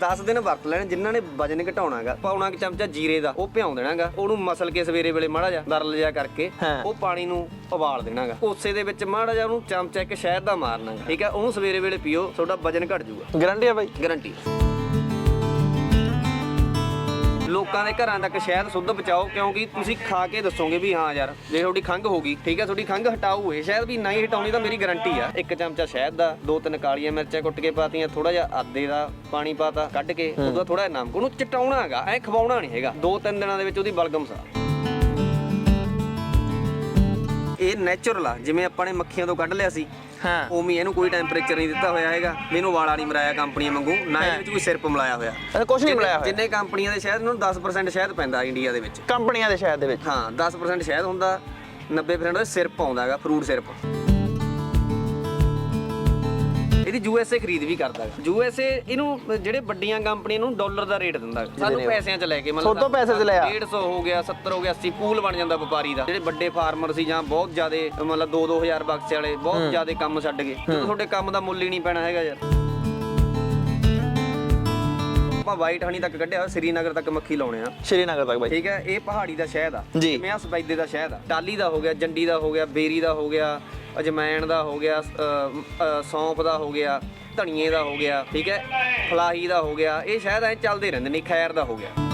10 ਦਿਨ ਵਰਤ ਲੈਣ ਜਿਨ੍ਹਾਂ ਨੇ ਵਜਨ ਘਟਾਉਣਾਗਾ। ਪਾਉਣਾ ਕਿ ਚਮਚਾ ਜੀਰੇ ਦਾ ਉਹ ਭਿਉਂ ਦੇਣਾਗਾ। ਉਹਨੂੰ ਮਸਲ ਕੇ ਸਵੇਰੇ ਵੇਲੇ ਮਾੜਾ ਜਿਹਾ ਦਰਲ ਜਿਹਾ ਕਰਕੇ ਹਾਂ। ਉਹ ਪਾਣੀ ਨੂੰ ਉਬਾਲ ਦੇਣਾਗਾ। ਉਸੇ ਦੇ ਵਿੱਚ ਮਾੜਾ ਜਿਹਾ ਉਹਨੂੰ ਚਮਚਾ ਇੱਕ ਸ਼ਹਿਦ ਦਾ ਮਾਰਨਾਗਾ ਠੀਕ ਹੈ? ਉਹਨੂੰ ਸਵੇਰੇ ਵੇਲੇ ਪੀਓ ਤੁਹਾਡਾ ਵਜਨ ਘਟ ਜਾਊਗਾ। ਗਰੰਟੀ ਆ ਬਾਈ। ਗਾਰੰਟੀ ਲੋਕਾਂ ਦੇ ਘਰਾਂ ਤੱਕ ਸ਼ਹਿਦ ਸੁੱਧ ਬਚਾਓ ਕਿਉਂਕਿ ਤੁਸੀਂ ਖਾ ਕੇ ਦੱਸੋਗੇ ਵੀ ਹਾਂ ਯਾਰ ਜੇ ਤੁਹਾਡੀ ਖੰਘ ਹੋ ਗਈ ਠੀਕ ਹੈ ਤੁਹਾਡੀ ਖੰਘ ਹਟਾਊ ਇਹ। ਸ਼ਹਿਦ ਵੀ ਨਹੀਂ ਹਟਾਉਣੀ ਤਾਂ ਮੇਰੀ ਗਾਰੰਟੀ ਆ। ਇੱਕ ਚਮਚਾ ਸ਼ਹਿਦ ਦਾ ਦੋ ਤਿੰਨ ਕਾਲੀਆਂ ਮਿਰਚਾਂ ਕੁੱਟ ਕੇ ਪਾਤੀਆਂ ਥੋੜਾ ਜਿਹਾ ਆਦੇ ਦਾ ਪਾਣੀ ਪਾਤਾ ਕੱਢ ਕੇ ਉਹਦਾ ਥੋੜਾ ਜਿਹਾ ਨਮਕ ਉਹਨੂੰ ਚਟਾਉਣਾ ਹੈਗਾ ਐ ਖਵਾਉਣਾ ਨਹੀਂ ਹੈਗਾ। ਦੋ ਤਿੰਨ ਦਿਨਾਂ ਦੇ ਵਿੱਚ ਉਹਦੀ ਬਲਗਮ ਸਾ ਇਹ ਨੇਚਰਲ ਆ। ਜਿਵੇਂ ਆਪਾਂ ਨੇ ਮੱਖੀਆਂ ਤੋਂ ਕੱਢ ਲਿਆ ਸੀ ਹਾਂ। ਉਵੇਂ ਇਹਨੂੰ ਕੋਈ ਟੈਂਪਰੇਚਰ ਨਹੀਂ ਦਿੱਤਾ ਹੋਇਆ ਹੈਗਾ। ਮੈਨੂੰ ਵਾਲਾ ਨਹੀਂ ਮਰਾਇਆ ਕੰਪਨੀਆਂ ਵਾਂਗੂ ਨਾ ਇਹਦੇ ਵਿੱਚ ਕੋਈ ਸਿਰਪ ਮਿਲਾਇਆ ਹੋਇਆ। ਅੱਛਾ ਕੁਝ ਨਹੀਂ ਮਿਲਾਇਆ ਹੋਇਆ। ਜਿੰਨੇ ਕੰਪਨੀਆਂ ਦੇ ਸ਼ਹਿਦ ਨੂੰ 10% ਸ਼ਹਿਦ ਪੈਂਦਾ ਇੰਡੀਆ ਦੇ ਵਿੱਚ। ਕੰਪਨੀਆਂ ਦੇ ਸ਼ਹਿਦ ਦੇ ਵਿੱਚ। ਹਾਂ 10% ਸ਼ਹਿਦ ਹੁੰਦਾ 90% ਉਹਦਾ ਸਿਰਪ ਆਉਂਦਾ ਹੈਗਾ ਫਰੂਟ ਸਿਰਪ। ਇਹਦੀ ਯੂਐਸਏ ਖਰੀਦ ਵੀ ਕਰਦਾ ਹੈ। ਯੂਐਸਏ ਇਹਨੂੰ ਜਿਹੜੇ ਵੱਡੀਆਂ ਕੰਪਨੀਆਂ ਨੂੰ ਡਾਲਰ ਦਾ ਰੇਟ ਦਿੰਦਾ। ਸਾਨੂੰ ਪੈਸਿਆਂ 'ਚ ਲੈ ਕੇ ਤੁਹਾਡੇ ਤੋਂ ਪੈਸੇ 'ਚ ਲਿਆ। 150 ਹੋ ਗਿਆ 70 ਹੋ ਗਿਆ 80 ਪੂਲ ਬਣ ਜਾਂਦਾ ਵਪਾਰੀ ਦਾ। ਜਿਹੜੇ ਵੱਡੇ ਫਾਰਮਰ ਸੀ ਜਾਂ ਬਹੁਤ ਜ਼ਿਆਦੇ ਮਤਲਬ 2-2000 ਬਕਸੇ ਵਾਲੇ ਬਹੁਤ ਜ਼ਿਆਦੇ ਕੰਮ ਛੱਡ ਗਏ। ਤੁਹਾਡੇ ਕੰਮ ਦਾ ਮੁੱਲ ਹੀ ਨਹੀਂ ਪੈਣਾ ਹੈਗਾ ਯਾਰ। ਆਪਾਂ ਵਾਈਟ ਹਨੀ ਤੱਕ ਕੱਢਿਆ ਸ੍ਰੀਨਗਰ ਤੱਕ ਮੱਖੀ ਲਾਉਣੇ ਆ। ਸ਼੍ਰੀਨਗਰ ਤੱਕ ਬਾਈ। ਠੀਕ ਹੈ? ਇਹ ਪਹਾੜੀ ਦਾ ਸ਼ਹਿਦ ਆ। ਜੀ। ਜਿਵੇਂ ਆ ਸਫੈਦੇ ਦਾ ਸ਼ਹਿਦ ਆ। ਟਾਲੀ ਦਾ ਹੋ ਗਿਆ ਜੰਡੀ ਦਾ ਹੋ ਗਿਆ ਬੇਰੀ ਦਾ ਹੋ ਗਿਆ ਅਜਮੈਣ ਦਾ ਹੋ ਗਿਆ ਅ, ਅ, ਸੌਂਫ ਦਾ ਹੋ ਗਿਆ ਧਨੀਏ ਦਾ ਹੋ ਗਿਆ ਠੀਕ ਹੈ? ਫਲਾਹੀ ਦਾ ਹੋ ਗਿਆ। ਇਹ ਸ਼ਹਿਦ ਐ ਚੱਲਦੇ ਰਹਿੰਦੇ ਨੇ ਖੈਰ ਦਾ ਹੋ ਗਿਆ।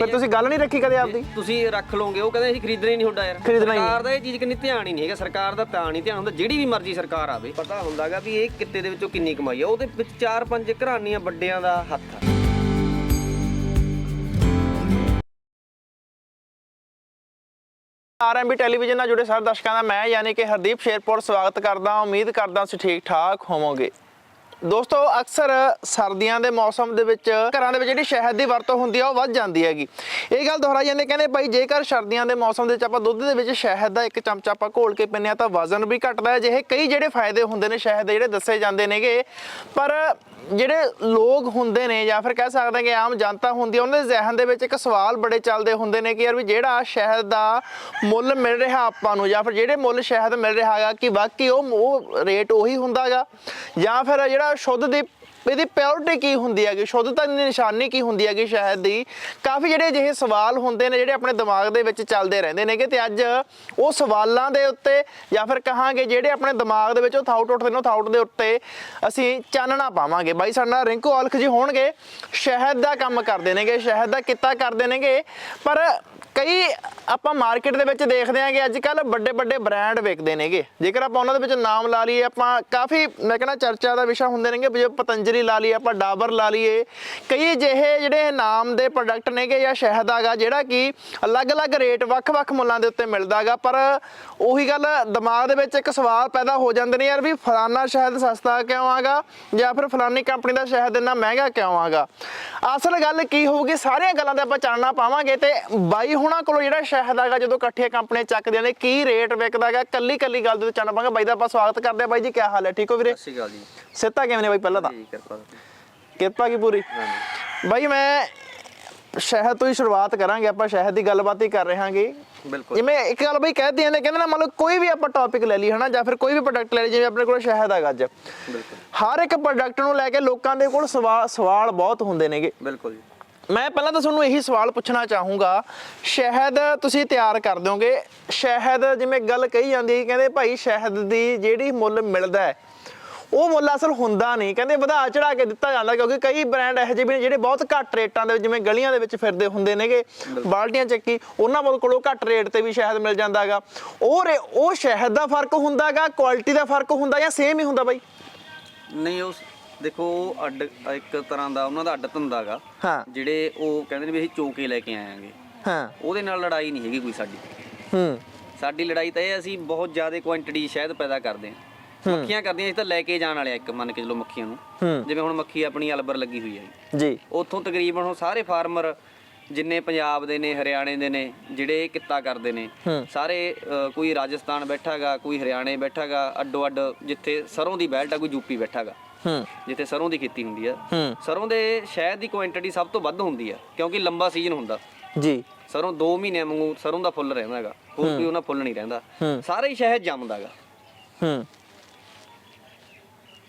ਫਿਰ ਤੁਸੀਂ ਗੱਲ ਨਹੀਂ ਰੱਖੀ ਕਦੇ ਆਪਦੀ? ਤੁਸੀਂ ਰੱਖ ਲਓਗੇ ਉਹ ਕਹਿੰਦੇ ਅਸੀਂ ਖਰੀਦਣਾ ਹੀ ਨਹੀਂ ਤੁਹਾਡਾ ਯਾਰ। ਖਰੀਦਣਾ ਹੀ ਨਹੀਂ। ਸਰਕਾਰ ਦਾ ਇਹ ਚੀਜ਼ ਕਿੰਨੀ ਧਿਆਨ ਹੀ ਨਹੀਂ ਹੈਗਾ ਸਰਕਾਰ ਦਾ ਤਾਂ ਨਹੀਂ ਧਿਆਨ ਹੁੰਦਾ ਜਿਹੜੀ ਵੀ ਮਰਜ਼ੀ ਸਰਕਾਰ ਆਵੇ। ਪਤਾ ਹੁੰਦਾਗਾ ਵੀ ਇਹ ਕਿੱਤੇ ਦੇ ਵਿੱਚੋਂ ਕਿੰਨੀ ਕਮਾਈ ਆ ਉਹਦੇ ਵਿੱਚ ਚਾਰ ਪੰਜ ਘਰਾਣੀਆਂ ਵੱਡਿਆਂ ਦਾ ਹੱਥ ਆ। ਆਰਐਮਬੀ ਟੈਲੀਵਿਜ਼ਨ ਨਾਲ ਜੁੜੇ ਸਾਰੇ ਦਰਸ਼ਕਾਂ ਦਾ ਮੈਂ ਯਾਨੀ ਕਿ ਹਰਦੀਪ ਸ਼ੇਰਪੁਰ ਸਵਾਗਤ ਕਰਦਾ ਹਾਂ ਉਮੀਦ ਕਰਦਾ ਤੁਸੀਂ ਠੀਕ ਠਾਕ ਹੋਵੋਗੇ। ਦੋਸਤੋ, ਅਕਸਰ ਸਰਦੀਆਂ ਦੇ ਮੌਸਮ ਦੇ ਵਿੱਚ ਘਰਾਂ ਦੇ ਵਿੱਚ ਜਿਹੜੀ ਸ਼ਹਿਦ ਦੀ ਵਰਤੋਂ ਹੁੰਦੀ ਆ, ਉਹ ਵੱਧ ਜਾਂਦੀ ਹੈਗੀ। ਇਹ ਗੱਲ ਦੁਹਰਾਈ ਜਾਂਦੇ ਕਹਿੰਦੇ ਭਾਈ ਜੇਕਰ ਸਰਦੀਆਂ ਦੇ ਮੌਸਮ ਦੇ ਵਿੱਚ ਆਪਾਂ ਦੁੱਧ ਦੇ ਵਿੱਚ ਸ਼ਹਿਦ ਦਾ ਇੱਕ ਚਮਚਾ ਆਪਾਂ ਘੋਲ ਕੇ ਪੀਂਦੇ ਆ, ਤਾਂ ਵਜ਼ਨ ਵੀ ਘਟਦਾ ਹੈ। ਜਿਹੇ ਕਈ ਜਿਹੜੇ ਫਾਇਦੇ ਹੁੰਦੇ ਨੇ ਸ਼ਹਿਦ ਦੇ, ਜਿਹੜੇ ਦੱਸੇ ਜਾਂਦੇ ਨੇਗੇ। ਪਰ ਜਿਹੜੇ ਲੋਕ ਹੁੰਦੇ ਨੇ, ਜਾਂ ਫਿਰ ਕਹਿ ਸਕਦੇ ਹਾਂ ਕਿ ਆਮ ਜਨਤਾ ਹੁੰਦੀ ਹੈ ਉਹਨਾਂ ਦੇ ਜ਼ਿਹਨ ਦੇ ਵਿੱਚ ਇੱਕ ਸਵਾਲ ਬੜੇ ਚੱਲਦੇ ਹੁੰਦੇ ਨੇ ਕਿ ਯਾਰ ਵੀ ਜਿਹੜਾ ਸ਼ਹਿਦ ਦਾ ਮੁੱਲ ਮਿਲ ਰਿਹਾ ਆਪਾਂ ਨੂੰ, ਜਾਂ ਫਿਰ ਜਿਹੜੇ ਮੁੱਲ ਸ਼ਹਿਦ ਮਿਲ ਰਿਹਾ ਹੈਗਾ, ਕਿ ਵਾਕਈ ਉਹ ਉਹ ਰੇਟ ਉਹੀ ਹੁੰਦਾਗਾ। ਜਾਂ ਫਿਰ ਜਿਹੜਾ ਸ਼ੁੱਧ ਦੀ ਇਹਦੀ ਪਿਓਰਿਟੀ ਕੀ ਹੁੰਦੀ ਹੈਗੀ? ਸ਼ੁੱਧਤਾ ਦੀ ਨਿਸ਼ਾਨੀ ਕੀ ਹੁੰਦੀ ਹੈਗੀ ਸ਼ਹਿਦ ਦੀ? ਕਾਫੀ ਜਿਹੜੇ ਅਜਿਹੇ ਸਵਾਲ ਹੁੰਦੇ ਨੇ ਜਿਹੜੇ ਆਪਣੇ ਦਿਮਾਗ ਦੇ ਵਿੱਚ ਚੱਲਦੇ ਰਹਿੰਦੇ ਨੇਗੇ ਤੇ ਅੱਜ ਉਹ ਸਵਾਲਾਂ ਦੇ ਉੱਤੇ ਜਾਂ ਫਿਰ ਕਹਾਂਗੇ ਜਿਹੜੇ ਆਪਣੇ ਦਿਮਾਗ ਦੇ ਵਿੱਚ ਉਹ ਥਾਊਟ ਉੱਠਦੇ ਨੇ, ਉਹ ਥਾਊਟ ਦੇ ਉੱਤੇ ਅਸੀਂ ਚਾਨਣਾ ਪਾਵਾਂਗੇ। ਬਾਈ, ਸਾਡੇ ਨਾਲ ਰਿੰਕੂ ਔਲਖ ਜੀ ਹੋਣਗੇ, ਸ਼ਹਿਦ ਦਾ ਕੰਮ ਕਰਦੇ ਨੇਗੇ, ਸ਼ਹਿਦ ਦਾ ਕਿੱਤਾ ਕਰਦੇ ਨੇਗੇ, ਪਰ ਕਈ ਆਪਾਂ ਮਾਰਕੀਟ ਦੇ ਵਿੱਚ ਦੇਖਦੇ ਆਂਗੇ ਅੱਜ ਕੱਲ ਵੱਡੇ ਵੱਡੇ ਬ੍ਰਾਂਡ ਵਿਕਦੇ ਨੇਗੇ। ਜੇਕਰ ਆਪਾਂ ਉਹਨਾਂ ਦੇ ਵਿੱਚ ਨਾਮ ਲਾ ਲਈਏ, ਆਪਾਂ ਕਾਫੀ ਮੈਂ ਕਹਿੰਦਾ ਚਰਚਾ ਦਾ ਵਿਸ਼ਾ ਹੁੰਦੇ ਨੇਗੇ ਜਿਵੇਂ ਪਤੰਜਲੀ ਲਾ ਲਈਏ ਆਪਾਂ ਡਾਬਰ ਲਾ ਲਈਏ। ਕਈ ਜਿਹੇ ਜਿਹੜੇ ਨਾਮ ਦੇ ਪ੍ਰੋਡਕਟ ਨੇਗੇ ਜਾਂ ਸ਼ਹਿਦ ਆਗਾ ਜਿਹੜਾ ਕਿ ਅਲੱਗ-ਅਲੱਗ ਰੇਟ ਵੱਖ-ਵੱਖ ਮੁੱਲਾਂ ਦੇ ਉੱਤੇ ਮਿਲਦਾਗਾ ਪਰ ਉਹੀ ਗੱਲ ਦਿਮਾਗ ਦੇ ਵਿੱਚ ਇੱਕ ਸਵਾਲ ਪੈਦਾ ਹੋ ਜਾਂਦੇ ਨੇ ਯਾਰ ਵੀ ਫਲਾਨਾ ਸ਼ਹਿਦ ਸਸਤਾ ਕਿਉਂ ਆਗਾ ਜਾਂ ਫਿਰ ਫਲਾਨੀ ਕੰਪਨੀ ਦਾ ਸ਼ਹਿਦ ਇੰਨਾ ਮਹਿੰਗਾ ਕਿਉਂ ਆਗਾ? ਅਸਲ ਗੱਲ ਕੀ ਹੋਊਗੀ ਸਾਰੀਆਂ ਗੱਲਾਂ ਤੇ ਆਪਾਂ ਚਾਨਣਾ ਪਾਵਾਂਗੇ ਤੇ ਬਾਈ ਹੁਣਾਂ ਕੋਲੋਂ ਜਿਹੜਾ ਸ਼ਹਿਦ ਆਗਾ ਜਦੋਂ ਇਕੱਠੀਆਂ ਕੰਪਨੀਆਂ ਚੱਕਦੀਆਂ ਨੇ ਕੀ ਰੇਟ ਵਿਕਦਾਗਾ ਕੱਲੀ ਕੱਲੀ ਗੱਲ ਦੇ ਚਾਨਣਾ ਪਾਵਾਂਗੇ। ਬਾਈ ਦਾ ਆਪਾਂ ਸਵਾਗਤ ਕਰਦੇ ਆ ਬਾਈ ਜੀ ਕੀ ਹਾਲ ਹੈ? ਠੀਕ ਹੋ ਵੀਰੇ? ਸਤਿ ਸ਼੍ਰੀ ਅਕਾਲ ਜੀ। ਸਿੱਧਾ ਕਿਵੇਂ ਨੇ ਬਾਈ ਪਹਿਲਾਂ ਤਾਂ? ਕਿਰਪਾ ਕਿਰਪਾ ਕੀ ਪੂਰੀ? ਬਾਈ ਮੈਂ ਸ਼ਹਿਦ ਤੋਂ ਹੀ ਸ਼ੁਰੂਆਤ ਕਰਾਂਗੇ ਆਪਾਂ ਸ਼ਹਿਦ ਦੀ ਗੱਲਬਾਤ ਹੀ ਕਰ ਰਹੇ ਹਾਂਗੇ ਬਿਲਕੁਲ। ਜਿਵੇਂ ਇੱਕ ਗੱਲ ਬਈ ਕਹਿੰਦੇ ਨੇ ਕਹਿੰਦੇ ਨਾ ਮੰਨ ਲਓ ਕੋਈ ਵੀ ਆਪਾਂ ਟੌਪਿਕ ਲੈ ਲਈ ਹਨਾ ਜਾਂ ਫਿਰ ਕੋਈ ਵੀ ਪ੍ਰੋਡਕਟ ਲੈ ਲਈ ਜਿਵੇਂ ਆਪਣੇ ਕੋਲ ਸ਼ਹਿਦ ਹੈਗਾ ਅੱਜ ਬਿਲਕੁਲ। ਹਰ ਇੱਕ ਪ੍ਰੋਡਕਟ ਨੂੰ ਲੈ ਕੇ ਲੋਕਾਂ ਦੇ ਕੋਲ ਸਵਾ- ਸਵਾਲ ਬਹੁਤ ਹੁੰਦੇ ਨੇਗੇ। ਬਿਲਕੁਲ ਜੀ। ਮੈਂ ਪਹਿਲਾਂ ਤਾਂ ਤੁਹਾਨੂੰ ਇਹੀ ਸਵਾਲ ਪੁੱਛਣਾ ਚਾਹੂੰਗਾ ਸ਼ਹਿਦ ਤੁਸੀਂ ਤਿਆਰ ਕਰ ਦਿਓਗੇ? ਸ਼ਹਿਦ ਜਿਵੇਂ ਗੱਲ ਕਹੀ ਜਾਂਦੀ ਹੈ ਕਹਿੰਦੇ ਭਾਈ ਸ਼ਹਿਦ ਦੀ ਜਿਹੜੀ ਮੁੱਲ ਮਿਲਦਾ ਹੈ ਉਹ ਮੁੱਲ ਅਸਲ ਹੁੰਦਾ ਨਹੀਂ। ਕਹਿੰਦੇ ਵਧਾ ਚੜਾ ਕੇ ਦਿੱਤਾ ਜਾਂਦਾ ਕਿਉਂਕਿ ਕਈ ਬ੍ਰਾਂਡ ਇਹੋ ਜਿਹੇ ਵੀ ਨੇ ਜਿਹੜੇ ਬਹੁਤ ਘੱਟ ਰੇਟਾਂ ਦੇ ਵਿੱਚ ਜਿਵੇਂ ਗਲੀਆਂ ਦੇ ਵਿੱਚ ਫਿਰਦੇ ਹੁੰਦੇ ਨੇਗੇ ਬਾਲਟੀਆਂ ਚੱਕੀ ਉਹਨਾਂ ਕੋਲ ਕੋਲੋਂ ਘੱਟ ਰੇਟ ਤੇ ਵੀ ਸ਼ਹਿਦ ਮਿਲ ਜਾਂਦਾਗਾ ਉਹ ਰੇ- ਉਹ ਸ਼ਹਿਦ ਦਾ ਫ਼ਰਕ ਹੁੰਦਾਗਾ ਕੁਆਲਿਟੀ ਦਾ ਫ਼ਰਕ ਹੁੰਦਾ ਜਾਂ ਸੇਮ ਹੀ ਹੁੰਦਾ ਬਾਈ? ਨਹੀਂ ਉਸ ਦੇਖੋ ਉਹ ਅੱਡ ਇੱਕ ਤਰ੍ਹਾਂ ਦਾ ਉਹਨਾਂ ਦਾ ਅੱਡ ਧੰਦਾਗਾ ਹਾਂ। ਜਿਹੜੇ ਉਹ ਕਹਿੰਦੇ ਨੇ ਵੀ ਅਸੀਂ ਚੋਕੇ ਲੈ ਕੇ ਆਏਾਂਗੇ ਹਾਂ। ਉਹਦੇ ਨਾਲ ਲੜਾਈ ਨਹੀਂ ਹੈਗੀ ਕੋਈ ਸਾਡੀ। ਹੂੰ। ਸਾਡੀ ਲੜਾਈ ਤਾਂ ਇਹ ਅਸੀਂ ਬਹੁਤ ਜ਼ਿਆਦਾ ਕੁਆਂਟੀਟੀ ਸ਼ਹਿਦ ਪੈਦਾ ਕਰਦੇ ਹਾਂ। ਮੱਖੀਆਂ ਕਰਦੀਆਂ ਅਸੀਂ ਤਾਂ ਲੈ ਕੇ ਜਾਣ ਵਾਲੇ ਆ ਇੱਕ ਮੰਨ ਕੇ ਚਲੋ ਮੱਖੀਆਂ ਨੂੰ। ਜਿਵੇਂ ਹੁਣ ਮੱਖੀ ਆਪਣੀ ਅਲਬਰ ਲੱਗੀ ਹੋਈ ਹੈ ਜੀ। ਉੱਥੋਂ ਤਕਰੀਬਨ ਉਹ ਸਾਰੇ ਫਾਰਮਰ ਜਿੰਨੇ ਪੰਜਾਬ ਦੇ ਨੇ ਹਰਿਆਣੇ ਦੇ ਨੇ ਜਿਹੜੇ ਇਹ ਕਿੱਤਾ ਕਰਦੇ ਨੇ। ਸਾਰੇ ਕੋਈ ਰਾਜਸਥਾਨ ਬੈਠਾਗਾ ਕੋਈ ਹਰਿਆਣੇ ਬੈਠਾਗਾ ਅੱਡੋ ਅੱਡ ਜਿੱਥੇ ਸਰੋਂ ਦੀ ਬੈਲਟ ਆ ਕੋਈ ਯੂਪੀ ਬੈਠਾਗਾ। ਹੂੰ। ਜਿੱਥੇ ਸਰੋਂ ਦੀ ਖੇਤੀ ਹੁੰਦੀ ਆ। ਹੂੰ। ਸਰੋਂ ਦੇ ਸ਼ਹਿਦ ਦੀ ਕੁਆਂਟੀਟੀ ਸਭ ਤੋਂ ਵੱਧ ਹੁੰਦੀ ਆ ਕਿਉਂਕਿ ਲੰਬਾ ਸੀਜ਼ਨ ਹੁੰਦਾ। ਜੀ। ਸਰੋਂ 2 ਮਹੀਨੇ ਵਾਂਗੂ ਸਰੋਂ ਦਾ ਫੁੱਲ ਰਹਿੰਦਾ ਹੈਗਾ ਹੋਰ ਕੋਈ ਉਹਨਾਂ ਫੁੱਲ ਨਹੀਂ ਰਹਿੰਦਾ। ਸਾਰਾ ਹੀ ਸ਼ਹਿਦ ਜੰਮਦਾ ਹੈਗਾ ਹੂੰ।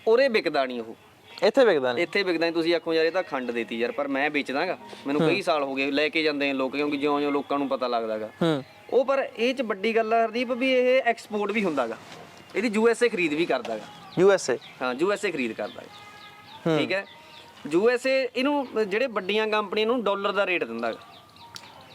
ਉਰੇ ਵਿਕਦਾ ਨਹੀਂ ਉਹ। ਇੱਥੇ ਵਿਕਦਾ ਨਹੀਂ? ਇੱਥੇ ਵਿਕਦਾ ਨੀ, ਤੁਸੀਂ ਆਖੋ ਯਾਰ ਇਹ ਤਾਂ ਖੰਡ ਦੇਤੀ ਯਾਰ ਪਰ ਮੈਂ ਵੇਚਦਾਗਾ। ਮੈਨੂੰ ਕਈ ਸਾਲ ਹੋ ਗਏ ਲੈ ਕੇ ਜਾਂਦੇ ਨੇ ਲੋਕ ਕਿਉਂਕਿ ਜਿਉਂ-ਜਿਉਂ ਲੋਕਾਂ ਨੂੰ ਪਤਾ ਲੱਗਦਾਗਾ। ਹੂੰ। ਉਹ ਪਰ ਇਹ ਚ ਵੱਡੀ ਗੱਲ ਆ ਹਰਦੀਪ ਵੀ ਇਹ ਐਕਸਪੋਰਟ ਵੀ ਹੁੰਦਾਗਾ। ਇਹਦੀ ਯੂ ਐਸ ਏ ਖਰੀਦ ਵੀ ਕਰਦਾਗਾ। ਯੂ ਐਸ ਏ ਹਾਂ ਯੂ ਐਸ ਏ ਖਰੀਦ ਕਰਦਾ ਹੈ। ਠੀਕ ਹੈ? ਯੂ ਐਸ ਏ ਇਹਨੂੰ ਜਿਹੜੇ ਵੱਡੀਆਂ ਕੰਪਨੀਆਂ ਨੂੰ ਡਾਲਰ ਦਾ ਰੇਟ ਦਿੰਦਾ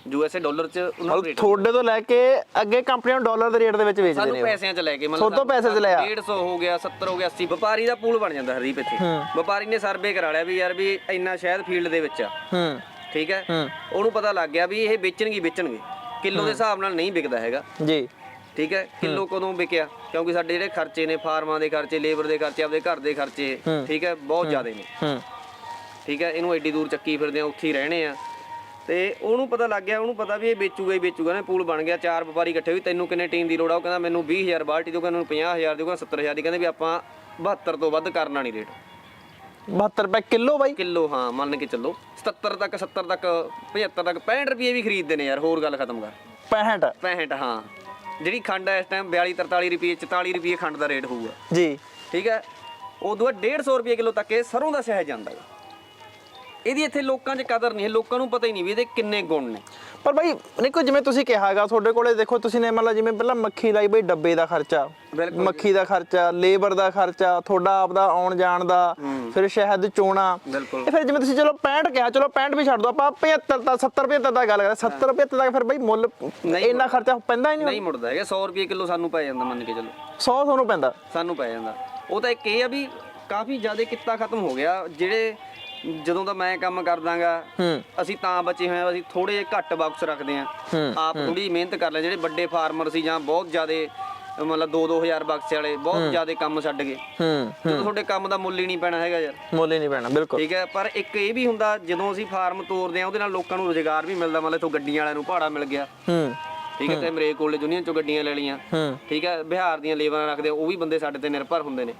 ਹੈ ਯੂ ਐਸ ਏ ਡਾਲਰ ਚ ਉਹਨਾਂ ਨੂੰ ਤੁਹਾਡੇ ਤੋਂ ਲੈ ਕੇ ਅੱਗੇ ਕੰਪਨੀਆਂ ਨੂੰ ਡਾਲਰ ਦੇ ਰੇਟ ਦੇ ਵਿੱਚ ਵੇਚਦੇ ਸਾਨੂੰ ਨੇ ਪੈਸਿਆਂ ਚ ਲੈ ਕੇ ਤੁਹਾਡੇ ਤੋਂ ਪੈਸੇ ਚ ਲਿਆ। 150 ਹੋ ਗਿਆ 70 ਹੋ ਗਿਆ 80 ਵਪਾਰੀ ਦਾ ਪੂਲ ਬਣ ਜਾਂਦਾ ਹਰਦੀਪ ਇੱਥੇ। ਵਪਾਰੀ ਨੇ ਸਰਵੇ ਕਰਾ ਲਿਆ ਵੀ ਯਾਰ ਵੀ ਇੰਨਾ ਸ਼ਹਿਦ ਫੀਲਡ ਦੇ ਵਿੱਚ ਆ। ਹੂੰ। ਠੀਕ ਹੈ। ਉਹਨੂੰ ਪਤਾ ਲੱਗ ਗਿਆ ਵੀ ਇਹ ਵੇਚਣਗੇ ਵੇਚਣਗੇ। ਕਿਲੋ ਦੇ ਹਿਸਾਬ ਨਾਲ ਨਹੀਂ ਵਿਕਦਾ ਹੈਗਾ। ਜੀ। ਠੀਕ ਹੈ? ਕਿਲੋ ਕਦੋਂ ਵਿਕਿਆ? ਕਿਉਂਕਿ ਸਾਡੇ ਜਿਹੜੇ ਖਰਚੇ ਨੇ ਫਾਰਮਾਂ ਦੇ ਖਰਚੇ ਲੇਬਰ ਦੇ ਖਰਚੇ ਆਪਦੇ ਘਰ ਦੇ ਖਰਚੇ ਠੀਕ ਹੈ? ਬਹੁਤ ਜ਼ਿਆਦੇ ਨੇ। ਹੂੰ। ਠੀਕ ਹੈ? ਇਹਨੂੰ ਐਡੀ ਦੂਰ ਚੱਕੀ ਫਿਰਦੇ ਆ ਉੱਥੇ ਹੀ ਰਹਿਣੇ ਆ। ਤੇ ਉਹਨੂੰ ਪਤਾ ਲੱਗ ਗਿਆ ਉਹਨੂੰ ਪਤਾ ਵੀ ਇਹ ਵੇਚੂਗਾ ਹੀ ਵੇਚੂਗਾ ਨਾ ਪੂਲ ਬਣ ਗਿਆ ਚਾਰ ਵਪਾਰੀ ਇਕੱਠੇ ਵੀ ਤੈਨੂੰ ਕਿੰਨੇ ਟੀਮ ਦੀ ਲੋੜ ਆ? ਉਹ ਕਹਿੰਦਾ ਮੈਨੂੰ 20000 ਬਾਲਟੀ ਦਿਓ ਕਹਿੰਦਾ ਮੈਨੂੰ 50000 ਦਿਓ ਕਹਿੰਦਾ 70000 ਦੀ ਕਹਿੰਦੇ ਵੀ ਆਪਾਂ 72 ਤੋਂ ਵੱਧ ਕਰਨਾ ਨਹੀਂ ਰੇਟ 72 ਰੁਪਏ ਕਿਲੋ ਬਾਈ? ਕਿਲੋ ਹਾਂ ਮੰਨ ਕੇ ਚੱਲੋ। 77 ਤੱਕ 70 ਤੱਕ 75 ਤੱਕ 65 ਰੁਪਏ ਵੀ ਖਰੀਦਦੇ ਨੇ ਯਾਰ ਹੋਰ ਗੱਲ ਖਤਮ ਕਰ। 65 65 ਹਾਂ। ਜਿਹੜੀ ਖੰਡ ਹੈ ਇਸ ਟਾਈਮ 42 43 ਰੁਪਏ 44 ਰੁਪਏ ਖੰਡ ਦਾ ਰੇਟ ਹੋਊਗਾ। ਜੀ। ਠੀਕ ਹੈ? ਉਦੋਂ ਬਾਅਦ 150 ਰੁਪਏ ਕਿਲੋ ਤੱਕ ਇਹ ਸਰੋਂ ਦਾ ਸ਼ਹਿਦ ਜਾਂਦਾ ਹੈ ਇਹਦੀ ਇੱਥੇ ਲੋਕਾਂ 'ਚ ਕਦਰ ਨਹੀਂ ਹੈ ਲੋਕਾਂ ਨੂੰ ਪਤਾ ਹੀ ਨਹੀਂ ਵੀ ਇਹਦੇ ਕਿੰਨੇ ਗੁਣ ਨੇ। ਪਰ ਬਾਈ ਨਿਕੋ ਜਿਵੇਂ ਤੁਸੀਂ ਕਿਹਾਗਾ ਤੁਹਾਡੇ ਕੋਲੇ ਦੇਖੋ ਤੁਸੀਂ ਨੇ ਮਤਲਬ ਜਿਵੇਂ ਪਹਿਲਾਂ ਮੱਖੀ ਲਾਈ ਬਈ ਡੱਬੇ ਦਾ ਖਰਚਾ ਮੱਖੀ ਦਾ ਖਰਚਾ ਲੇਬਰ ਦਾ ਖਰਚਾ ਤੁਹਾਡਾ ਆਪਦਾ ਆਉਣ ਜਾਣ ਦਾ ਫਿਰ ਸ਼ਹਿਦ ਚੋਣਾ। ਇਹ ਫਿਰ ਜਿਵੇਂ ਤੁਸੀਂ ਚਲੋ 65 ਕਿਹਾ ਚਲੋ 65 ਵੀ ਛੱਡ ਦੋ ਆਪਾਂ 75 ਦਾ 70 75 ਦਾ ਗੱਲ ਕਰਦੇ 70 75 ਦਾ ਫਿਰ ਬਾਈ ਮੁੱਲ ਇੰਨਾ ਖਰਚਾ ਪੈਂਦਾ ਹੀ ਨਹੀਂ ਨਹੀਂ ਮੁੜਦਾ ਹੈਗਾ 100 ਰੁਪਏ ਕਿਲੋ ਸਾਨੂੰ ਪੈ ਜਾਂਦਾ ਮੰਨ ਕੇ ਚੱਲੋ। 100 ਤੁਹਾਨੂੰ ਪੈਂਦਾ। ਸਾਨੂੰ ਪੈ ਜਾਂਦਾ। ਉਹ ਤਾਂ ਇੱਕ ਇਹ ਆ ਵੀ ਕਾਫੀ ਜ਼ਿਆਦਾ ਕਿੱਤਾ ਖਤਮ ਹੋ ਗਿਆ ਜਿਹੜੇ ਜਦੋਂ ਦਾ ਮੈਂ ਕੰਮ ਕਰਦਾਗਾ ਅਸੀਂ ਤਾਂ ਬਚੇ ਹੋਏ ਆ ਅਸੀਂ ਥੋੜੇ ਜਿਹੇ ਘੱਟ ਬਾਕਸ ਰੱਖਦੇ ਆ ਆਪ ਥੋੜੀ ਮਿਹਨਤ ਕਰ ਲੈ ਜਿਹੜੇ ਵੱਡੇ ਫਾਰਮਰ ਸੀ ਜਾਂ ਬਹੁਤ ਜ਼ਿਆਦਾ ਮਤਲਬ 2-2000 ਬਕਸੇ ਵਾਲੇ ਬਹੁਤ ਜ਼ਿਆਦਾ ਕੰਮ ਛੱਡ ਗਏ। ਹੂੰ ਜਦੋਂ ਤੁਹਾਡੇ ਕੰਮ ਦਾ ਮੁੱਲ ਹੀ ਨਹੀਂ ਪੈਣਾ ਹੈਗਾ ਯਾਰ। ਮੁੱਲ ਹੀ ਨਹੀਂ ਪੈਣਾ ਬਿਲਕੁਲ। ਠੀਕ ਹੈ ਪਰ ਇੱਕ ਇਹ ਵੀ ਹੁੰਦਾ ਜਦੋਂ ਅਸੀਂ ਫਾਰਮ ਤੋਰਦੇ ਆ ਉਹਦੇ ਨਾਲ ਲੋਕਾਂ ਨੂੰ ਰੋਜ਼ਗਾਰ ਵੀ ਮਿਲਦਾ। ਮਤਲਬ ਇੱਥੋਂ ਗੱਡੀਆਂ ਵਾਲਿਆਂ ਨੂੰ ਭਾੜਾ ਮਿਲ ਗਿਆ। ਹੂੰ ਠੀਕ ਹੈ ਤੇ ਮਰੇ ਕੋਲੇ ਯੂਨੀਅਨ ਚੋਂ ਗੱਡੀਆਂ ਲੈ ਲਈਆਂ। ਹੂੰ। ਠੀਕ ਹੈ ਬਿਹਾਰ ਦੀਆਂ ਲੇਬਰਾਂ ਰੱਖਦੇ ਉਹ ਵੀ ਬੰਦੇ ਸਾਡੇ ਤੇ ਨਿਰਭਰ ਹੁੰਦੇ ਨੇ।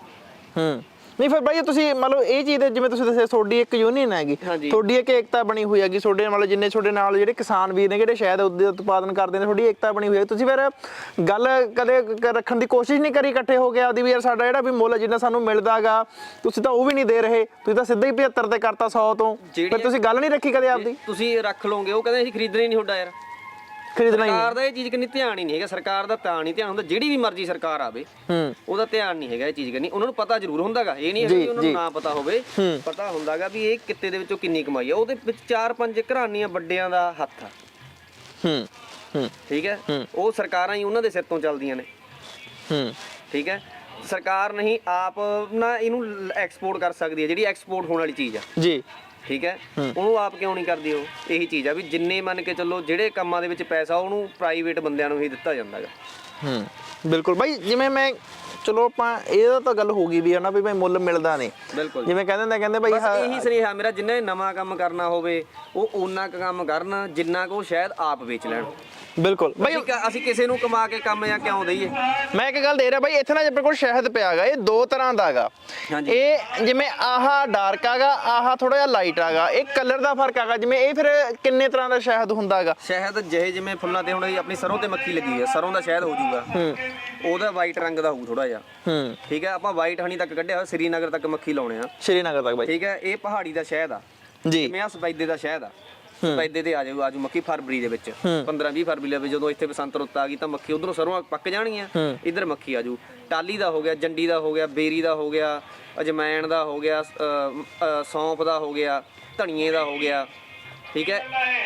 ਹੂੰ। ਨਹੀਂ ਫਿਰ ਬਾਈ ਤੁਸੀਂ ਮੰਨ ਲਓ ਇਹ ਚੀਜ਼ ਦੇ ਜਿਵੇਂ ਤੁਸੀਂ ਦੱਸਿਆ ਤੁਹਾਡੀ ਇੱਕ ਯੂਨੀਅਨ ਹੈਗੀ। ਤੁਹਾਡੀ ਇੱਕ ਏਕਤਾ ਬਣੀ ਹੋਈ ਹੈਗੀ ਤੁਹਾਡੇ ਮਤਲਬ ਜਿੰਨੇ ਤੁਹਾਡੇ ਨਾਲ ਜਿਹੜੇ ਕਿਸਾਨ ਵੀਰ ਨੇ ਜਿਹੜੇ ਸ਼ਾਇਦ ਉਤਪਾਦਨ ਕਰਦੇ ਨੇ ਤੁਹਾਡੀ ਏਕਤਾ ਬਣੀ ਹੋਈ ਹੈ ਤੁਸੀਂ ਫਿਰ ਗੱਲ ਕਦੇ ਰੱਖਣ ਦੀ ਕੋਸ਼ਿਸ਼ ਨਹੀਂ ਕਰੀ ਇਕੱਠੇ ਹੋ ਕੇ ਆਪਦੀ ਵੀ ਯਾਰ ਸਾਡਾ ਜਿਹੜਾ ਵੀ ਮੁੱਲ ਜਿੰਨਾ ਸਾਨੂੰ ਮਿਲਦਾਗਾ ਤੁਸੀਂ ਤਾਂ ਉਹ ਵੀ ਨਹੀਂ ਦੇ ਰਹੇ। ਤੁਸੀਂ ਤਾਂ ਸਿੱਧਾ ਹੀ 75 ਤੇ ਕਰਤਾ 100 ਤੋਂ। ਫਿਰ ਤੁਸੀਂ ਗੱਲ ਨਹੀਂ ਰੱਖੀ ਕਦੇ ਆਪਦੀ? ਤੁਸੀਂ ਰੱਖ ਲਓਗੇ ਉਹ ਕਹਿੰਦੇ ਅਸੀਂ ਖਰੀਦਣਾ ਹੀ ਨਹੀਂ ਤੁਹਾਡਾ ਯਾਰ। ਖਰੀਦਣਾ ਹੀ ਸਰਕਾਰ ਦਾ ਇਹ ਚੀਜ਼ ਕੰਨੀ ਧਿਆਨ ਹੀ ਨਹੀਂ ਹੈਗਾ ਸਰਕਾਰ ਦਾ ਤਾਂ ਨਹੀਂ ਧਿਆਨ ਹੁੰਦਾ ਜਿਹੜੀ ਵੀ ਮਰਜ਼ੀ ਸਰਕਾਰ ਆਵੇ ਹੂੰ। ਉਹਦਾ ਧਿਆਨ ਨਹੀਂ ਹੈਗਾ ਇਹ ਚੀਜ਼ ਕਰਨੀ ਉਹਨਾਂ ਨੂੰ ਪਤਾ ਜ਼ਰੂਰ ਹੁੰਦਾਗਾ ਇਹ ਨਹੀਂ ਜੀ, ਕਿ ਉਹਨਾਂ ਜੀ। ਨੂੰ ਨਾ ਪਤਾ ਹੋਵੇ ਹੂੰ। ਪਤਾ ਹੁੰਦਾਗਾ ਵੀ ਇਹ ਕਿੱਤੇ ਦੇ ਵਿੱਚੋਂ ਕਿੰਨੀ ਕਮਾਈ ਆ। ਉਹਦੇ ਵਿੱਚ ਚਾਰ ਪੰਜ ਘਰਾਣੀਆਂ ਵੱਡਿਆਂ ਦਾ ਹੱਥ ਆ। ਹੂੰ ਹੂੰ। ਠੀਕ ਹੈ? ਉਹ ਸਰਕਾਰਾਂ ਹੀ ਉਹਨਾਂ ਦੇ ਸਿਰ ਤੋਂ ਚੱਲਦੀਆਂ ਨੇ। ਹੂੰ। ਠੀਕ ਹੈ? ਸਰਕਾਰ ਨਹੀਂ ਆਪ ਨਾ ਇਹਨੂੰ ਐਕਸਪੋਰਟ ਕਰ ਸਕਦੀ ਹੈ ਜਿਹੜੀ ਐਕਸਪੋਰਟ ਹੋਣ ਵਾਲੀ ਚੀਜ਼ ਆ। ਜੀ। ਠੀਕ ਹੈ? ਉਹਨੂੰ ਆਪ ਕਿਉਂ ਨਹੀਂ ਕਰਦੀ ਉਹ? ਇਹੀ ਚੀਜ਼ ਆ ਵੀ ਜਿੰਨੇ ਮੰਨ ਕੇ ਚੱਲੋ ਜਿਹੜੇ ਕੰਮਾਂ ਦੇ ਵਿੱਚ ਪੈਸਾ ਉਹਨੂੰ ਪ੍ਰਾਈਵੇਟ ਬੰਦਿਆਂ ਨੂੰ ਹੀ ਦਿੱਤਾ ਜਾਂਦਾ ਗਾ ਹੂੰ ਬਿਲਕੁਲ। ਬਾਈ ਜਿਵੇਂ ਮੈਂ ਚਲੋ ਆਪਾਂ ਇਹਦਾ ਤਾਂ ਗੱਲ ਹੋ ਗਈ ਵੀ ਹਨਾ ਵੀ ਭਾਈ ਮੁੱਲ ਮਿਲਦਾ ਨਹੀਂ। ਜਿਵੇਂ ਕਹਿੰਦੇ ਨੇ ਕਹਿੰਦੇ ਭਾਈ ਬਸ ਇਹੀ ਸੁਨੇਹਾ ਮੇਰਾ ਜਿੰਨਾ ਨਵਾਂ ਕੰਮ ਕਰਨਾ ਹੋਵੇ ਉਹ ਓਨਾ ਕੁ ਕੰਮ ਕਰਨ ਜਿੰਨਾ ਕੁ ਸ਼ਾਇਦ ਆਪ ਵੇਚ ਲੈਣ। ਬਿਲਕੁਲ। ਬਾਈ ਅਸੀਂ ਕ- ਅਸੀਂ ਕਿਸੇ ਨੂੰ ਕਮਾ ਕੇ ਕੰਮ ਜਾਂ ਕਿਉਂ ਦਈਏ? ਮੈਂ ਇੱਕ ਗੱਲ ਦੇ ਰਿਹਾ ਬਾਈ ਇੱਥੇ ਨਾ ਆਪਣੇ ਕੋਲ ਸ਼ਹਿਦ ਪਿਆ ਹੈਗਾ ਇਹ ਦੋ ਤਰ੍ਹਾਂ ਦਾ ਹੈਗਾ। ਹਾਂਜੀ। ਇਹ ਜਿਵੇਂ ਆਹ ਡਾਰਕ ਹੈਗਾ ਆਹ ਥੋੜਾ ਜਿਹਾ ਲਾਈਟ ਹੈਗਾ ਇਹ ਕਲਰ ਦਾ ਫ਼ਰਕ ਹੈਗਾ ਜਿਵੇਂ ਇਹ ਫਿਰ ਕਿੰਨੇ ਤਰ੍ਹਾਂ ਦਾ ਸ਼ਹਿਦ ਹੁੰਦਾ ਹੈਗਾ? ਸ਼ਹਿਦ ਜਿਹੇ ਜਿਵੇਂ ਫੁੱਲਾਂ ਤੇ ਹੁਣ ਇਹ ਆਪਣੀ ਸਰੋਂ ਤੇ ਮੱਖੀ ਲੱਗੀ ਹੈ ਸਰੋਂ ਦਾ ਸ਼ਹਿਦ ਹੋ ਜਾਊਗਾ। ਹੂੰ। ਉਹਦਾ ਵਾਈਟ ਰੰਗ ਦਾ ਹੋਊ ਥੋੜਾ ਜਿਹਾ। ਹੂੰ। ਠੀਕ ਹੈ ਆਪਾਂ ਵਾਈਟ ਹਣੀ ਤੱਕ ਕੱਢਿਆ ਹੋਇਆ ਸ੍ਰੀਨਗਰ ਤੱਕ ਮੱਖੀ ਲਾਉਣੇ ਆ। ਸ਼੍ਰੀਨਗਰ ਤੱਕ ਬਾਈ। ਠੀਕ ਹੈ ਇਹ ਪਹਾੜੀ ਦਾ ਸ਼ਹਿਦ ਆ। ਜੀ। ਜਿਵੇਂ ਆ ਸਫੈਦੇ ਦਾ ਸ਼ਹਿਦ ਆ। ਸਫੈਦੇ ਤੇ ਆ ਜਾਊ ਆਜੂ ਮੱਖੀ ਫਰਵਰੀ ਦੇ ਵਿੱਚ। 15 20 ਫਰਵਰੀ ਦੇ ਵਿੱਚ ਜਦੋਂ ਇੱਥੇ ਬਸੰਤ ਰੁੱਤ ਆ ਗਈ ਤਾਂ ਮੱਖੀ ਉਧਰੋਂ ਸਰੋਂ ਪੱਕ ਜਾਣਗੀਆਂ। ਇੱਧਰ ਮੱਖੀ ਆਜੂ ਟਾਲੀ ਦਾ ਹੋ ਗਿਆ ਜੰਡੀ ਦਾ ਹੋ ਗਿਆ ਬੇਰੀ ਦਾ ਹੋ ਗਿਆ ਅਜਮੈਣ ਦਾ ਹੋ ਗਿਆ ਸੌਂਫ ਦਾ ਹੋ ਗਿਆ ਧਨੀਏ ਦਾ ਹੋ ਗਿਆ ਠੀਕ ਹੈ?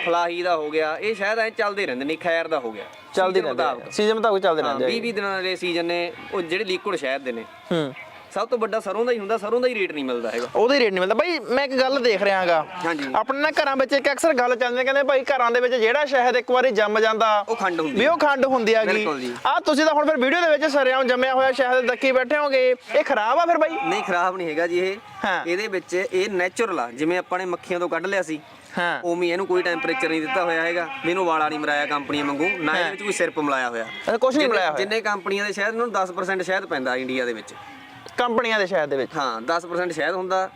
ਫਲਾਹੀ ਦਾ ਹੋ ਗਿਆ ਇਹ ਸ਼ਾਇਦ ਐ ਚੱਲਦੇ ਰਹਿੰਦੇ ਨੇ ਖੈਰ ਦਾ ਹੋ ਗਿਆ। ਚੱਲਦੀ ਰਹਿੰਦੀ। ਸੀਜ਼ਨ ਮੁਤਾਬਕ। ਚੱਲਦੇ ਰਹਿੰਦੇ 20 20 ਦਿਨਾਂ ਦੇ ਸੀਜ਼ਨ ਨੇ ਉਹ ਜਿਹੜੇ ਲਿਕੁਇਡ ਸ਼ਹਿਦ ਦੇ ਨੇ। ਹੂੰ। ਸਭ ਤੋਂ ਵੱਡਾ ਸਰੋਂ ਦਾ ਹੀ ਹੁੰਦਾ ਸਰੋਂ ਦਾ ਹੀ ਰੇਟ ਨਹੀਂ ਮਿਲਦਾ ਹੈਗਾ। ਉਹਦੇ ਰੇਟ ਨਹੀਂ ਮਿਲਦਾ। ਬਾਈ ਮੈਂ ਇੱਕ ਗੱਲ ਦੇਖ ਰਿਹਾ ਹਾਂਗਾ। ਹਾਂਜੀ। ਆਪਣੇ ਨਾ ਘਰਾਂ ਵਿੱਚ ਇੱਕ ਅਕਸਰ ਗੱਲ ਚੱਲਦੀ ਹੈ, ਕਹਿੰਦੇ ਭਾਈ ਘਰਾਂ ਦੇ ਵਿੱਚ ਜਿਹੜਾ ਸ਼ਹਿਦ ਇੱਕ ਵਾਰੀ ਜੰਮ ਜਾਂਦਾ ਉਹ ਖੰਡ ਹੁੰਦੀ ਵੀ ਉਹ ਖੰਡ ਹੁੰਦੀ ਹੈਗੀ। ਬਿਲਕੁਲ ਜੀ। ਆ ਤੁਸੀਂ ਤਾਂ ਹੁਣ ਫਿਰ ਵੀਡੀਓ ਦੇ ਵਿੱਚ ਸਰਿਆਮ ਜੰਮਿਆ ਹੋਇਆ ਸ਼ਹਿਦ ਦੱਕੀ ਬੈਠੇ ਹੋਗੇ। ਇਹ ਖਰਾਬ ਆ ਫਿਰ ਬਾਈ? ਨਹੀਂ ਖਰਾਬ ਨਹੀਂ ਹੈਗਾ ਜੀ ਇਹ। ਹਾਂ। ਇਹਦੇ ਵਿੱਚ ਇਹ ਨੈਚੁਰਲ ਆ। ਜਿਵੇਂ ਆਪਾਂ ਨੇ ਮੱਖੀਆਂ ਤੋਂ ਕੱਢ ਲਿਆ ਸੀ ਹਾਂ। ਉਵੇਂ ਹੀ ਇਹਨੂੰ ਕੋਈ ਟੈਂਪਰੇਚਰ ਨਹੀਂ ਦਿੱਤਾ ਹੋਇਆ ਹੈਗਾ। ਮੈਨੂੰ ਵਾਲਾ ਨਹੀਂ ਮਰਾਇਆ ਕੰਪਨੀਆਂ ਵਾਂਗੂ ਨਾ ਇਹਦੇ ਵਿੱਚ ਕੋਈ ਸਿਰਪ ਮਿਲਾਇਆ ਹੋਇਆ। ਇਹ ਕੁਝ ਨਹੀਂ ਮਿਲਾਇਆ ਹੋਇਆ। ਜਿੰਨੇ ਕੰਪਨੀਆਂ ਦੇ ਸ਼ਹਿਦ ਨੂੰ 10% ਸ਼ਹਿਦ ਪੈਂਦਾ ਇੰਡੀਆ ਦੇ ਵਿੱਚ। ਕੰਪਨੀਆਂ ਦੇ ਸ਼ਹਿਦ ਦੇ ਵਿੱਚ। ਹਾਂ 10% ਸ਼ਹਿਦ ਹੁੰਦਾ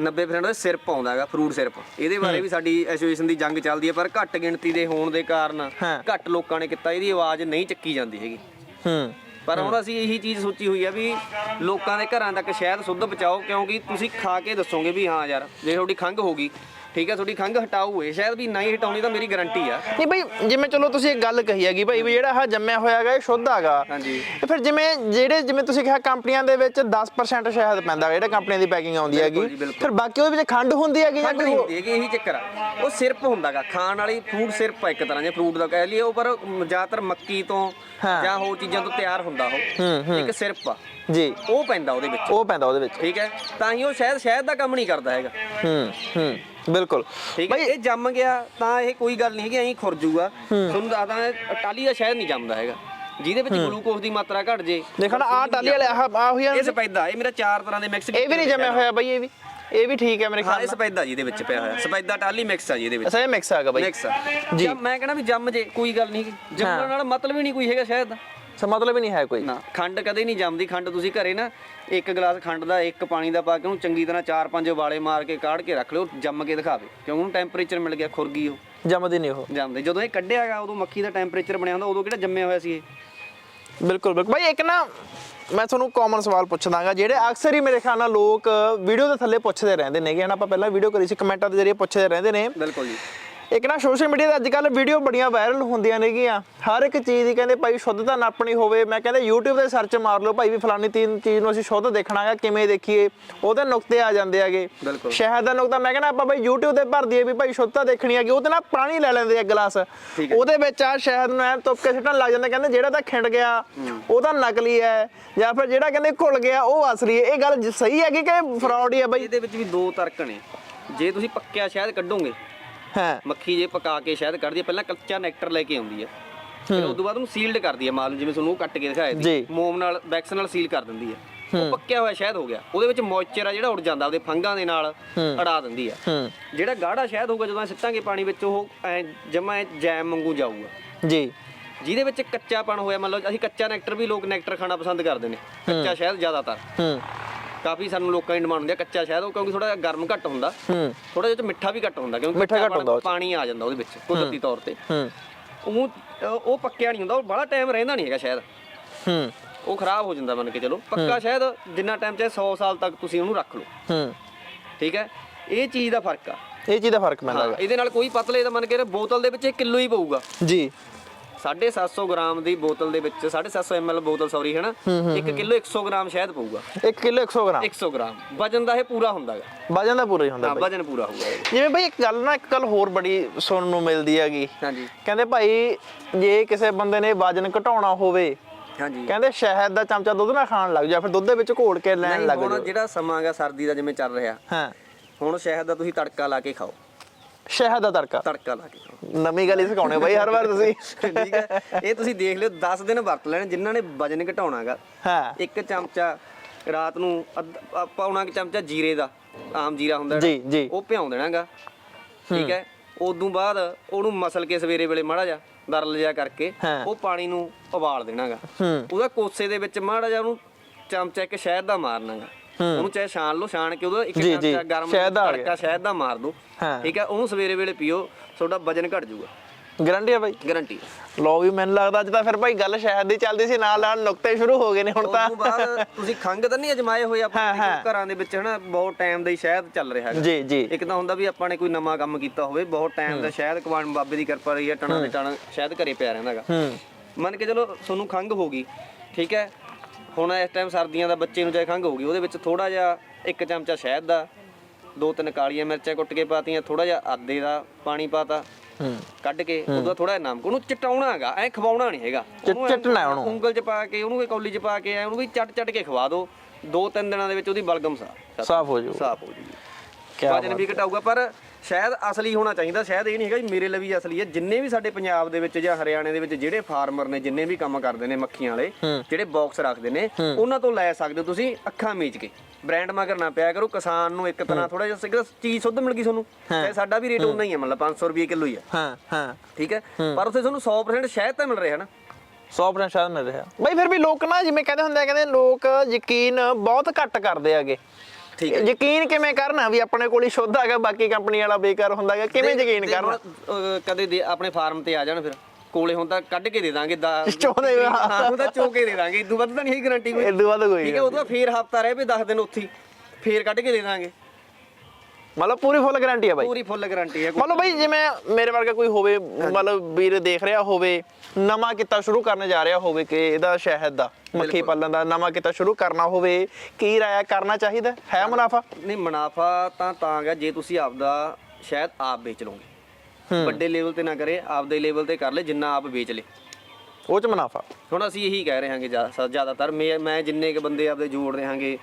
90% ਦਾ ਸਿਰਪ ਆਉਂਦਾ ਹੈਗਾ ਫਰੂਟ ਸਿਰਪ। ਇਹਦੇ ਬਾਰੇ ਵੀ ਸਾਡੀ ਐਸੋਸੀਏਸ਼ਨ ਦੀ ਜੰਗ ਚੱਲਦੀ ਹੈ ਪਰ ਘੱਟ ਗਿਣਤੀ ਦੇ ਹੋਣ ਦੇ ਕਾਰਨ ਹਾਂ। ਘੱਟ ਲੋਕਾਂ ਨੇ ਕੀਤਾ ਇਹਦੀ ਆਵਾਜ਼ ਨਹੀਂ ਚੱਕੀ ਜਾਂਦੀ ਹੈਗੀ। ਹੂੰ। ਪਰ ਹੁਣ ਅਸੀਂ ਇਹੀ ਚੀਜ਼ ਸੋਚੀ ਹੋਈ ਆ ਵੀ ਲੋਕਾਂ ਦੇ ਘਰਾਂ ਤੱਕ ਸ਼ਹਿਦ ਸੁੱਧ ਪਹੁੰਚਾਓ ਕਿਉਂਕਿ ਤੁਸੀਂ ਖਾ ਕੇ ਦੱਸੋਗੇ ਵੀ ਹਾਂ ਯਾਰ ਜੇ ਤੁਹਾਡੀ ਖੰਘ ਹੋ ਗਈ ਠੀਕ ਹੈ ਤੁਹਾਡੀ ਖੰਘ ਹਟਾਊ ਇਹ। ਸ਼ਾਇਦ ਵੀ ਨਹੀਂ ਹਟਾਉਣੀ ਤਾਂ ਮੇਰੀ ਗਾਰੰਟੀ ਆ। ਨਹੀਂ ਬਈ ਜਿਵੇਂ ਚਲੋ ਤੁਸੀਂ ਇੱਕ ਗੱਲ ਕਹੀ ਹੈਗੀ ਭਾਈ ਵੀ ਜਿਹੜਾ ਆਹ ਜੰਮਿਆ ਹੋਇਆ ਹੈਗਾ ਇਹ ਸ਼ੁੱਧ ਹੈਗਾ। ਹਾਂਜੀ। ਤੇ ਫਿਰ ਜਿਵੇਂ ਜਿਹੜੇ ਜਿਵੇਂ ਤੁਸੀਂ ਕਿਹਾ ਕੰਪਨੀਆਂ ਦੇ ਵਿੱਚ 10% ਸ਼ਹਿਦ ਪੈਂਦਾ ਜਿਹੜਾ ਕੰਪਨੀਆਂ ਦੀ ਪੈਕਿੰਗ ਆਉਂਦੀ ਹੈਗੀ। ਜੀ, ਬਿਲਕੁਲ। ਫਿਰ ਬਾਕੀ ਉਹਦੇ ਵਿੱਚ ਖੰਡ ਹੁੰਦੀ ਹੈਗੀ ਜਾਂ ਖੰਡ ਕੋਈ ਨਹੀਂ ਹੋਰ? ਹੁੰਦੀ ਹੈਗੀ ਇਹੀ ਚੱਕਰ ਆ। ਉਹ ਸਿਰਪ ਹੁੰਦਾਗਾ ਖਾਣ ਵਾਲੀ ਫੂਡ ਸਿਰਪ ਆ ਇੱਕ ਤਰ੍ਹਾਂ ਦੇ ਫਰੂਟ ਦਾ ਕਹਿ ਲਈਏ। ਉਹ ਪਰ ਜ਼ਿਆਦਾਤਰ ਮੱਕੀ ਤੋਂ ਹਾਂ। ਜਾਂ ਹੋਰ ਚੀਜ਼ਾਂ ਤੋਂ ਤਿਆਰ ਹੁੰਦਾ ਹੂੰ, ਉਹ। ਇੱਕ ਸਿਰਪ ਆ। ਜੀ। ਉਹ ਪੈਂਦਾ ਉਹਦੇ ਵਿੱਚ। ਉਹ ਪੈਂਦਾ ਉਹਦੇ ਵਿੱਚ। ਠੀਕ ਹੈ? ਤਾਂ ਹੀ ਉਹ ਸ਼ਾਇਦ ਸ਼ਹਿਦ ਦਾ ਕੰਮ ਨਹੀਂ ਕਰਦਾ ਹੈਗਾ। ਹੂੰ ਹੂੰ। ਬਿਲਕੁਲ। ਠੀਕ ਹੈ ਇਹ ਜੰਮ ਗਿਆ ਤਾਂ ਇਹ ਕੋਈ ਗੱਲ ਨਹੀਂ ਹੈਗੀ ਐਂ ਖੁਰਜੂਗਾ ਤੁਹਾਨੂੰ ਦੱਸਦਾ ਟਾਲੀ ਦਾ ਸ਼ਹਿਦ ਨਹੀਂ ਜੰਮਦਾ ਹੈਗਾ। ਜਿਹਦੇ ਵਿੱਚ ਗਲੂਕੋਜ਼ ਦੀ ਮਾਤਰਾ ਘਟ ਜੇ ਦੇਖਣਾ ਆ ਟਾਲੀ ਵਾਲੇ ਆਹ ਆਹ ਹੋਈ ਇਹ ਸਪੈਦਾ ਇਹ ਮੇਰਾ ਚਾਰ ਤਰ੍ਹਾਂ ਦੇ ਮਿਕਸ ਇਹ ਵੀ ਨਹੀਂ ਜੰਮਿਆ ਹੋਇਆ ਬਈ ਇਹ ਵੀ। ਇਹ ਵੀ ਠੀਕ ਹੈ ਮੇਰੇ ਖਿਆਲ ਨਾਲ। ਸਪੈਦਾ ਜੀ ਇਹਦੇ ਵਿੱਚ ਪਿਆ ਹੋਇਆ। ਸਪੈਦਾ ਟਾਲੀ ਮਿਕਸ ਆ ਜੀ ਇਹਦੇ ਵਿੱਚ। ਅੱਛਾ ਇਹ ਮਿਕਸ ਹੈਗਾ ਬਈ। ਮਿਕਸ ਆ। ਜੀ। ਮੈਂ ਕਹਿੰਦਾ ਵੀ ਜੰਮ ਜੇ ਕੋਈ ਗੱਲ ਨਹੀਂ ਜੰਮਣ ਨਾਲ ਮਤਲਬ ਹੀ ਨਹੀਂ ਕੋਈ ਹੈਗਾ ਸ਼ਹਿਦ ਦਾ ਸੋ ਮਤਲਬ ਹੀ ਨਹੀਂ ਹੈ ਕੋਈ। ਨਾ ਖੰਡ ਕਦੇ ਨਹੀਂ ਜੰਮਦੀ। ਖੰਡ ਤੁਸੀਂ ਘਰੇ ਨਾ ਇੱਕ ਗਲਾਸ ਖੰਡ ਦਾ ਇੱਕ ਪਾਣੀ ਦਾ ਪਾ ਕੇ ਉਹਨੂੰ ਚੰਗੀ ਤਰ੍ਹਾਂ ਚਾਰ ਪੰਜ ਉਬਾਲੇ ਮਾਰ ਕੇ ਕਾੜ ਕੇ ਰੱਖ ਲਿਓ ਜੰਮ ਕੇ ਦਿਖਾਵੇ। ਕਿਉਂ? ਉਹਨੂੰ ਟੈਂਪਰੇਚਰ ਮਿਲ ਗਿਆ ਖੁਰ ਗਈ ਉਹ। ਜੰਮਦੀ ਨਹੀਂ ਉਹ। ਜੰਮਦੇ। ਜਦੋਂ ਇਹ ਕੱਢਿਆਗਾ ਉਦੋਂ ਮੱਖੀ ਦਾ ਟੈਂਪਰੇਚਰ ਬਣਿਆ ਹੁੰਦਾ ਉਦੋਂ ਕਿਹੜਾ ਜੰਮਿਆ ਹੋਇਆ ਸੀ ਇਹ? ਬਿਲਕੁਲ ਬਿਲਕੁਲ। ਭਾਈ ਇੱਕ ਨਾ ਮੈਂ ਤੁਹਾਨੂੰ ਕਾਮਨ ਸਵਾਲ ਪੁੱਛਦਾਗਾ ਜਿਹੜੇ ਅਕਸਰ ਹੀ ਮੇਰੇ ਖਿਆਲ ਨਾਲ ਲੋਕ ਵੀਡੀਓ ਦੇ ਥੱਲੇ ਪੁੱਛਦੇ ਰਹਿੰਦੇ ਨੇਗੇ। ਹਨਾ ਆਪਾਂ ਪਹਿਲਾਂ ਵੀਡੀਓ ਕਰੀ ਸੀ ਕਮੈਂਟਾਂ ਦੇ ਜ਼ਰੀਏ ਪੁੱਛਦੇ ਰਹਿੰਦੇ ਨੇ। ਬਿਲਕੁਲ ਜੀ। ਇੱਕ ਨਾ ਸੋਸ਼ਲ ਮੀਡੀਆ ਤੇ ਅੱਜ ਕੱਲ ਵੀਡੀਓ ਬੜੀਆਂ ਵਾਇਰਲ ਹੁੰਦੀਆਂ ਨੇਗੀਆਂ। ਹਰ ਇੱਕ ਚੀਜ਼ ਦੀ ਕਹਿੰਦੇ ਭਾਈ ਸ਼ੁੱਧਤਾ ਨਾਪਣੀ ਹੋਵੇ। ਮੈਂ ਕਹਿੰਦੇ YouTube ਤੇ ਸਰਚ ਮਾਰ ਲਓ ਭਾਈ ਵੀ ਫਲਾਨੀ ਤੀਨ ਚੀਜ਼ ਨੂੰ ਅਸੀਂ ਸ਼ੁੱਧ ਦੇਖਣਾਗਾ ਕਿਵੇਂ ਦੇਖੀਏ? ਉਹਦੇ ਨੁਕਤੇ ਆ ਜਾਂਦੇ ਹੈਗੇ। ਸ਼ਹਿਦ ਦਾ ਨੁਕਤਾ ਮੈਂ ਕਹਿੰਦਾ ਆਪਾਂ ਭਾਈ YouTube ਤੇ ਭਰ ਦਈਏ ਵੀ ਭਾਈ ਸ਼ੁੱਧਤਾ ਦੇਖਣੀ ਹੈਗੀ ਉਹਦੇ ਨਾਲ ਪਾਣੀ ਲੈ ਲੈਂਦੇ ਆ ਗਲਾਸ। ਹੈ। ਉਹਦੇ ਵਿੱਚ ਆ ਸ਼ਹਿਦ ਨੂੰ ਐ ਤੁੱਪ ਕੇ ਸਿੱਟਣ ਲੱਗ ਜਾਂਦੇ ਕਹਿੰਦੇ ਜਿਹੜਾ ਤਾਂ ਖਿੰਡ ਗਿਆ ਉਹ ਤਾਂ ਨਕਲੀ ਹੈ। ਜਾਂ ਫਿਰ ਜਿਹੜਾ ਕਹਿੰਦੇ ਘੁਲ ਗਿਆ ਉਹ ਅਸਲੀ ਹੈ। ਇਹ ਗੱਲ ਸਹੀ ਹੈਗੀ ਕਿ ਫਰਾਡ ਹੀ ਹੈ ਬਾਈ ਇਹਦੇ ਵਿੱਚ ਵੀ ਦੋ ਤਰਕ ਨੇ। ਜੇ ਤੁਸੀਂ ਪੱਕਿਆ ਸ਼ਹਿਦ ਕੱਢੋਗੇ ਹਾਂ। ਮੱਖੀ ਜੇ ਪਕਾ ਕੇ ਸ਼ਹਿਦ ਕੱਢਦੀ ਹੈ ਪਹਿਲਾਂ ਕੱਚਾ ਨੈਕਟਰ ਲੈ ਕੇ ਆਉਂਦੀ ਹੈ ਫਿਰ ਉਸ ਤੋਂ ਬਾਅਦ ਉਹਨੂੰ ਸੀਲਡ ਕਰਦੀ ਹੈ ਮਾਲ ਨੂੰ ਜਿਵੇਂ ਤੁਹਾਨੂੰ ਉਹ ਕੱਟ ਕੇ ਦਿਖਾਇਆ ਜੀ। ਸੀ ਮੋਮ ਨਾਲ ਵੈਕਸ ਨਾਲ ਸੀਲ ਕਰ ਦਿੰਦੀ ਹੈ ਉਹ ਪੱਕਿਆ ਹੋਇਆ ਸ਼ਹਿਦ ਹੋ ਗਿਆ। ਉਹਦੇ ਵਿੱਚ ਮੋਇਸਚਰ ਆ ਜਿਹੜਾ ਉੜ ਜਾਂਦਾ ਉਹਦੇ ਫੰਗਾਂ ਦੇ ਨਾਲ ਅੜਾ ਦਿੰਦੀ ਹੂੰ। ਜਿਹੜਾ ਗਾੜਾ ਸ਼ਹਿਦ ਹੋਊਗਾ ਜਦੋਂ ਅਸੀਂ ਸਿੱਟਾਂਗੇ ਪਾਣੀ ਵਿੱਚ ਉਹ ਐ ਜਮਾ ਜੈਮ ਵਾਂਗੂ ਜਾਊਗਾ। ਜੀ। ਜਿਹਦੇ ਵਿੱਚ ਕੱਚਾਪਣ ਹੋਇਆ ਮੰਨ ਲਓ ਅਸੀਂ ਕੱਚਾ ਨੈਕਟਰ ਵੀ ਲੋਕ ਨੈਕਟਰ ਖਾਣਾ ਪਸੰਦ ਕਰਦੇ ਨੇ। ਕੱਚਾ ਸ਼ਹਿਦ ਜ਼ਿਆਦਾਤਰ। ਹੂੰ। ਕਾਫੀ ਸਾਨੂੰ ਲੋਕਾਂ ਦੀ ਡਿਮਾਂਡ ਹੁੰਦੀ ਆ ਕੱਚਾ ਸ਼ਹਿਦ ਉਹ ਕਿਉਂਕਿ ਥੋੜਾ ਜਿਹਾ ਗਰਮ ਘੱਟ ਹੁੰਦਾ। ਹੂੰ। ਥੋੜਾ ਜਿਹਾ ਮਿੱਠਾ ਵੀ ਘੱਟ ਹੁੰਦਾ ਕਿਉਂਕਿ ਮਿੱਠਾ ਘੱਟ ਹੁੰਦਾ। ਪਾਣੀ ਆ ਜਾਂਦਾ ਉਹਦੇ ਵਿੱਚ ਕੁਦਰਤੀ ਤੌਰ ਤੇ। ਹੂੰ। ਉਹ ਉਹ ਪੱਕਿਆ ਨਹੀਂ ਹੁੰਦਾ ਉਹ ਬੜਾ ਟਾਈਮ ਰਹਿੰਦਾ ਨਹੀਂ ਹੈਗਾ ਸ਼ਾਇਦ ਹੂੰ। ਉਹ ਖਰਾਬ ਹੋ ਜਾਂਦਾ ਮੰਨ ਕੇ ਚਲੋ। ਪੱਕਾ ਸ਼ਾਇਦ ਜਿੰਨਾ ਟਾਈਮ ਚਾਹੇ 100 ਸਾਲ ਤੱਕ ਤੁਸੀਂ ਉਹਨੂੰ ਰੱਖ ਲਓ। ਹੂੰ। ਠੀਕ ਹੈ? ਇਹ ਚੀਜ਼ ਦਾ ਫ਼ਰਕ ਆ। ਇਹ ਚੀਜ਼ ਦਾ ਫ਼ਰਕ ਪੈਂਦਾ ਇਹਦੇ ਨਾਲ ਕੋਈ ਪਤਲੇ ਦਾ ਮੰਨ ਕੇ ਬੋਤਲ ਦੇ ਵਿੱਚ 1 ਕਿਲੋ ਹੀ ਪਊਗਾ। ਜੀ। 750 ਗ੍ਰਾਮ ਦੀ ਬੋਤਲ ਦੇ ਵਿੱਚ 750 ml ਬੋਤਲ ਸੌਰੀ ਹੈ ਨਾ 1 ਕਿਲੋ 100 ਗ੍ਰਾਮ ਸ਼ਾਇਦ ਪਊਗਾ। 1 ਕਿਲੋ 100 ਗ੍ਰਾਮ? 100 ਗ੍ਰਾਮ। ਵਜਨ ਦਾ ਇਹ ਪੂਰਾ ਹੁੰਦਾਗਾ ਵਜਨ ਦਾ ਪੂਰਾ ਹੀ ਹੁੰਦਾ ਹਾਂ ਬਾਈ। ਵਜਨ ਪੂਰਾ ਹੋਊਗਾ ਇਹ। ਜਿਵੇਂ ਬਈ ਇੱਕ ਗੱਲ ਨਾ ਇੱਕ ਗੱਲ ਹੋਰ ਬੜੀ ਸੁਣਨ ਨੂੰ ਮਿਲਦੀ ਹੈਗੀ। ਹਾਂਜੀ। ਕਹਿੰਦੇ ਭਾਈ ਜੇ ਕਿਸੇ ਬੰਦੇ ਨੇ ਵਜਨ ਘਟਾਉਣਾ ਹੋਵੇ ਹਾਂਜੀ। ਕਹਿੰਦੇ ਸ਼ਹਿਦ ਦਾ ਚਮਚਾ ਦੁੱਧ ਨਾਲ ਖਾਣ ਲੱਗ ਜਾ ਫਿਰ ਦੁੱਧ ਦੇ ਵਿੱਚ ਘੋਲ ਕੇ ਲੈਣ ਨਹੀਂ ਲੱਗ ਹੁਣ ਜਾ ਜਿਹੜਾ ਸਮਾਂ ਗਾ ਸਰਦੀ ਦਾ ਜਿਵੇਂ ਚੱਲ ਰਿਹਾ। ਹਾਂ। ਹੁਣ ਸ਼ਹਿਦ ਦਾ ਤੁਸੀਂ ਤੜਕਾ ਲਾ ਕੇ ਖਾਓ। ਸ਼ਹਿਦ ਦਾ ਤੜਕਾ। ਤੜਕਾ ਲਾ ਕੇ ਨਵੀਂ ਗੱਲ ਹੀ ਸਿਖਾਉਣੇ ਬਾਈ ਹਰ ਵਾਰ ਤੁਸੀਂ। ਠੀਕ ਹੈ। ਇਹ ਤੁਸੀਂ ਦੇਖ ਲਿਓ 10 ਦਿਨ ਵਰਤ ਲੈਣ ਜਿਨ੍ਹਾਂ ਨੇ ਵਜਨ ਘਟਾਉਣਾਗਾ। ਹਾਂ। ਇੱਕ ਚਮਚਾ ਰਾਤ ਨੂੰ ਪੌਣਾ ਕੁ ਚਮਚਾ ਜੀਰੇ ਦਾ ਆਮ ਜੀਰਾ ਹੁੰਦਾ ਜੀ, ਜੀ। ਉਹ ਭਿਉਂ ਦੇਣਾਗਾ। ਠੀਕ ਹੈ। ਉਦੋਂ ਬਾਅਦ ਉਹਨੂੰ ਮਸਲ ਕੇ ਸਵੇਰੇ ਵੇਲੇ ਮਾੜਾ ਜਾ ਦਰਲ ਜਿਹਾ ਕਰਕੇ। ਉਹ ਪਾਣੀ ਨੂੰ ਉਬਾਲ ਦੇਣਾਗਾ। ਉਹਦਾ ਕੋਸੇ ਦੇ ਵਿੱਚ ਮਾੜਾ ਜਿਹਾ ਉਹਨੂੰ ਚਮਚਾ ਇੱਕ ਸ਼ਹਿਦ ਦਾ ਮਾਰਨਾਗਾ। ਉਹਨੂੰ ਚਾਹੇ ਛਾਣ ਲਓ ਛਾਣ ਕੇ ਉਹਦਾ ਇੱਕ ਜੀ, ਜੀ, ਚਮਚਾ ਗਰਮ ਸ਼ਹਿਦ ਦਾ ਆ। ਤੜਕਾ ਸ਼ਹਿਦ ਦਾ ਮਾਰ ਦਿਓ। ਹਾਂ। ਠੀਕ ਹੈ ਉਹਨੂੰ ਸਵੇਰੇ ਵੇਲੇ ਪੀਓ ਤੁਹਾਡਾ ਵਜਨ ਘਟ ਜਾਊਗਾ। ਗਰੰਟੀ ਆ ਬਾਈ। ਗਾਰੰਟੀ ਲੋ ਵੀ ਮੈਨੂੰ ਲੱਗਦਾ ਅੱਜ ਤਾਂ ਫਿਰ ਭਾਈ ਗੱਲ ਸ਼ਹਿਦ ਦੀ ਚੱਲਦੀ ਸੀ ਨਾਲ ਨਾਲ ਨੁਕਤੇ ਸ਼ੁਰੂ ਹੋ ਗਏ ਨੇ ਹੁਣ ਤਾਂ। ਉਸ ਤੋਂ ਬਾਅਦ ਤੁਸੀਂ ਖੰਗ ਤਾਂ ਨਹੀਂ ਅਜਮਾਏ ਹੋਏ ਹਾਂ, ਆਪਣੇ ਹਾਂ। ਘਰਾਂ ਦੇ ਵਿੱਚ ਹਨਾ ਬਹੁਤ ਟਾਈਮ ਦਾ ਹੀ ਸ਼ਹਿਦ ਚੱਲ ਰਿਹਾ ਹੈਗਾ। ਜੀ ਜੀ। ਇੱਕ ਤਾਂ ਹੁੰਦਾ ਵੀ ਆਪਾਂ ਨੇ ਕੋਈ ਨਵਾਂ ਕੰਮ ਕੀਤਾ ਹੋਵੇ ਬਹੁਤ ਟਾਈਮ ਦਾ ਸ਼ਹਿਦ ਕਵਾਨ ਬਾਬੇ ਦੀ ਕਿਰਪਾ ਰਹੀ ਹੈ ਟਣਾ ਦੇ ਟਣ ਸ਼ਹਿਦ ਘਰੇ ਪਿਆ ਰਹਿੰਦਾ ਹੈਗਾ। ਹੂੰ। ਮੰਨ ਕੇ ਚਲੋ ਤੁਹਾਨੂੰ ਖੰਗ ਹੋ ਗਈ ਠੀਕ ਹੈ ਹੁਣ ਇਸ ਟਾਈਮ ਸਰਦੀਆਂ ਦਾ ਬੱਚੇ ਨੂੰ ਚਾਹੇ ਖੰਗ ਹੋ ਗਈ ਉਹਦੇ ਵਿੱਚ ਥੋੜਾ ਜਿਹਾ ਇੱਕ ਚਮਚਾ ਸ਼ਹਿਦ ਦਾ ਦੋ ਤਿੰਨ ਕਾਲੀਆਂ ਮਿਰਚਾਂ ਕੁੱਟ ਕੇ ਪਾਤੀਆਂ ਥੋੜਾ ਜਿਹਾ ਆਦੇ ਦਾ ਪਾਣੀ ਪਾਤਾ ਹੂੰ। ਕੱਢ ਕੇ ਉਹਦਾ ਥੋੜਾ ਜਿਹਾ ਨਮਕ ਉਹਨੂੰ ਚਟਾਉਣਾ ਹੈਗਾ ਐ ਖਵਾਉਣਾ ਨਹੀਂ ਹੈਗਾ। ਚਟਣਾ ਉਹਨੂੰ। ਉਂਗਲ 'ਚ ਪਾ ਕੇ ਉਹਨੂੰ ਕੌਲੀ 'ਚ ਪਾ ਕੇ ਐਂ ਉਹਨੂੰ ਵੀ ਚੱਟ ਚੱਟ ਕੇ ਖਵਾ ਦਿਓ ਦੋ ਤਿੰਨ ਦਿਨਾਂ ਦੇ ਵਿੱਚ ਉਹਦੀ ਬਲਗਮ ਸਾਫ਼ ਸਾਫ਼ ਹੋ ਜਾਊ। ਸਾਫ਼ ਹੋ ਕਿਆ ਵਜਨ ਵੀ ਘਟਾਊਗਾ ਪਰ ਸ਼ਾਇਦ ਅਸਲੀ ਹੋਣਾ ਚਾਹੀਦਾ ਸ਼ਾਇਦ ਇਹ ਨਹੀਂ ਹੈਗਾ ਵੀ ਮੇਰੇ ਲਈ ਵੀ ਅਸਲੀ ਹੈ। ਜਿੰਨੇ ਵੀ ਸਾਡੇ ਪੰਜਾਬ ਦੇ ਵਿੱਚ ਜਾਂ ਹਰਿਆਣੇ ਦੇ ਵਿੱਚ ਜਿਹੜੇ ਫਾਰਮਰ ਨੇ ਜਿੰਨੇ ਵੀ ਕੰਮ ਕਰਦੇ ਨੇ ਮੱਖੀਆਂ ਵਾਲੇ ਜਿਹੜੇ ਬਾਕਸ ਰੱਖਦੇ ਨੇ ਉਹਨਾਂ ਤੋਂ ਲੈ ਸਕਦੇ ਹੋ ਤੁਸੀਂ ਅੱਖਾਂ ਮੀਚ ਕੇ। ਬ੍ਰਾਂਡ ਮਗਰ ਨਾ ਪਿਆ ਕਰੋ ਕਿਸਾਨ ਨੂੰ ਇੱਕ ਤਰ੍ਹਾਂ ਥੋੜਾ ਜਿਹਾ ਸਿਗਰ ਚੀਜ਼ ਸੁੱਧ ਮਿਲ ਗਈ ਤੁਹਾਨੂੰ। ਚਾਹੇ ਸਾਡਾ ਵੀ ਰੇਟ ਉਨਾ ਹੀ ਹੈ ਮਤਲਬ 500 ਰੁਪਏ ਕਿਲੋ ਹੀ ਹੈ ਹਾਂ ਹਾਂ। ਠੀਕ ਹੈ? ਪਰ ਉੱਥੇ ਤੁਹਾਨੂੰ 100% ਸ਼ਹਿਦ ਤਾਂ ਮਿਲ ਰਿਹਾ ਨਾ। 100% ਸ਼ਾਇਦ ਮਿਲ ਰਿਹਾ। ਬਾਈ ਫਿਰ ਵੀ ਲੋਕ ਨਾ ਜਿਵੇਂ ਕਹਿੰਦੇ ਹੁੰਦੇ ਆ ਕਹਿੰਦੇ ਲੋਕ ਯਕੀਨ ਬਹੁਤ ਘੱਟ ਕਰਦੇ ਹੈਗੇ। ਠੀਕ ਹੈ। ਯਕੀਨ ਕਿਵੇਂ ਕਰਨਾ ਵੀ ਆਪਣੇ ਕੋਲ ਹੀ ਸ਼ੁੱਧ ਹੈਗਾ ਬਾਕੀ ਕੰਪਨੀ ਵਾਲਾ ਬੇਕਾਰ ਹੁੰਦਾ ਹੈਗਾ ਕਿਵੇਂ ਯਕੀਨ ਤੇ ਕਰਨਾ? ਹੁਣ, ਅਹ, ਕਦੇ ਦੇ ਆਪਣੇ ਫਾਰਮ ਤੇ ਆ ਜਾਣ ਫਿਰ। ਕੋਲੇ ਹੁਣ ਤਾਂ ਕੱਢ ਕੇ ਦੇ ਦਾਂਗੇ ਦਾ ਚੋਦੇ। ਹਾਂ ਉਹਦਾ ਚੋ ਕੇ ਦੇ ਦਾਂਗੇ। ਇਦੋਂ ਵੱਧ ਤਾਂ ਨਹੀਂ ਹੈ ਗਾਰੰਟੀ ਕੋਈ। ਇਦੋਂ ਵੱਧ ਕੋਈ ਠੀਕ ਹੈ ਉਹਦਾ ਫੇਰ ਹਫਤਾ ਰਹੇ ਵੀ 10 ਦਿਨ ਉੱਥੇ ਹੀ, ਫੇਰ ਕੱਢ ਕੇ ਦੇ ਦਾਂਗੇ। ਮਤਲਬ ਪੂਰੀ ਫੁੱਲ ਗਾਰੰਟੀ ਆ ਬਾਈ? ਪੂਰੀ ਫੁੱਲ ਗਾਰੰਟੀ ਹੈ ਮਤਲਬ ਬਾਈ ਜਿਵੇਂ ਮੇਰੇ ਵਰਗਾ ਕੋਈ ਹੋਵੇ ਮਤਲਬ ਵੀਰ ਦੇਖ ਰਿਹਾ ਹੋਵੇ ਨਵਾਂ ਕਿੱਤਾ ਸ਼ੁਰੂ ਕਰਨ ਜਾ ਰਿਹਾ ਹੋਵੇ ਕਿ ਇਹਦਾ ਸ਼ਹਿਦ ਦਾ ਮੱਖੀ ਪਾਲਣ ਦਾ ਨਵਾਂ ਕਿੱਤਾ ਸ਼ੁਰੂ ਕਰਨਾ ਹੋਵੇ ਕੀ ਰਾਇਆ ਕਰਨਾ ਚਾਹੀਦਾ? ਹੈ ਮੁਨਾਫਾ? ਨਹੀਂ ਮੁਨਾਫਾ ਤਾਂ ਤਾਂ ਗਾ ਜੇ ਤੁਸੀਂ ਆਪਦਾ ਸ਼ਾਇਦ ਆਪ ਵੇਚ ਲਓਗੇ। ਵੱਡੇ ਲੈਵਲ ਤੇ ਨਾ ਕਰੇ ਆਪਦੇ ਲੈਵਲ ਤੇ ਕਰ ਲੈ ਜਿੰਨਾ ਆਪ ਵੇਚ ਲੇ। ਉਹ ਚ ਮੁਨਾਫਾ? ਹੁਣ ਅਸੀਂ ਇਹੀ ਕਹਿ ਰਹੇ ਹਾਂਗੇ ਜ਼ਿਆਦਾ- ਜ਼ਿਆਦਾਤਰ ਮੈਂ ਮੈਂ ਜਿੰਨੇ ਕ ਬੰਦੇ ਆਪਦੇ ਜੋੜ ਰਹੇ ਹਾਂਗੇ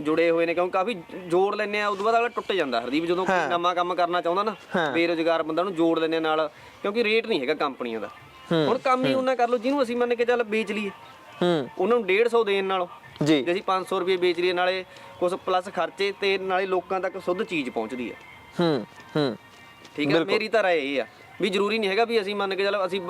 ਜੁੜੇ ਹੋਏ ਨੇ ਕਿਉਂਕਿ ਕਾਫੀ ਜੋੜ ਲੈਨੇ ਆ ਉਦੋਂ ਬਾਅਦ ਅਗਲਾ ਟੁੱਟ ਜਾਂਦਾ ਹਰਦੀਪ ਜਦੋਂ ਕੋਈ ਨਵਾਂ ਕੰਮ ਕਰਨਾ ਚਾਹੁੰਦਾ ਨਾ ਬੇਰੋਜ਼ਗਾਰ ਬੰਦਾ ਨੂੰ ਜੋੜ ਲੈਨੇ ਨਾਲ ਕਿਉਂਕਿ ਰੇਟ ਨਹੀਂ ਹੈਗਾ ਕੰਪਨੀਆਂ ਦਾ। ਹੁਣ ਕੰਮ ਹੀ ਉਹਨਾਂ ਕਰ ਲਓ ਜਿਹਨੂੰ ਅਸੀਂ ਮੰਨ ਕੇ ਚੱਲ ਵੇਚ ਲਈਏ। ਹੂੰ। ਉਹਨਾਂ ਨੂੰ 150 ਦੇਣ ਨਾਲੋਂ। ਜੀ। ਜੇ ਅਸੀਂ 500 ਰੁਪਏ ਵੇਚ ਲਈਏ ਨਾਲੇ ਕੁਝ ਪਲੱਸ ਖਰਚੇ ਤੇ ਨਾਲੇ ਲੋਕਾਂ ਤੱਕ ਸੁੱਧ ਚੀਜ਼ ਪਹੁੰਚਦੀ ਹੈ ਹੂੰ ਹੂੰ। ਠੀਕ ਹੈ ਮੇਰੀ ਤਾਂ ਰਾਏ ਇਹ ਆ ਵੀ ਜ਼ਰੂਰੀ ਨਹੀਂ ਹੈਗਾ ਵੀ ਅਸੀਂ ਮੰਨ ਕੇ ਚੱਲ ਅਸੀਂ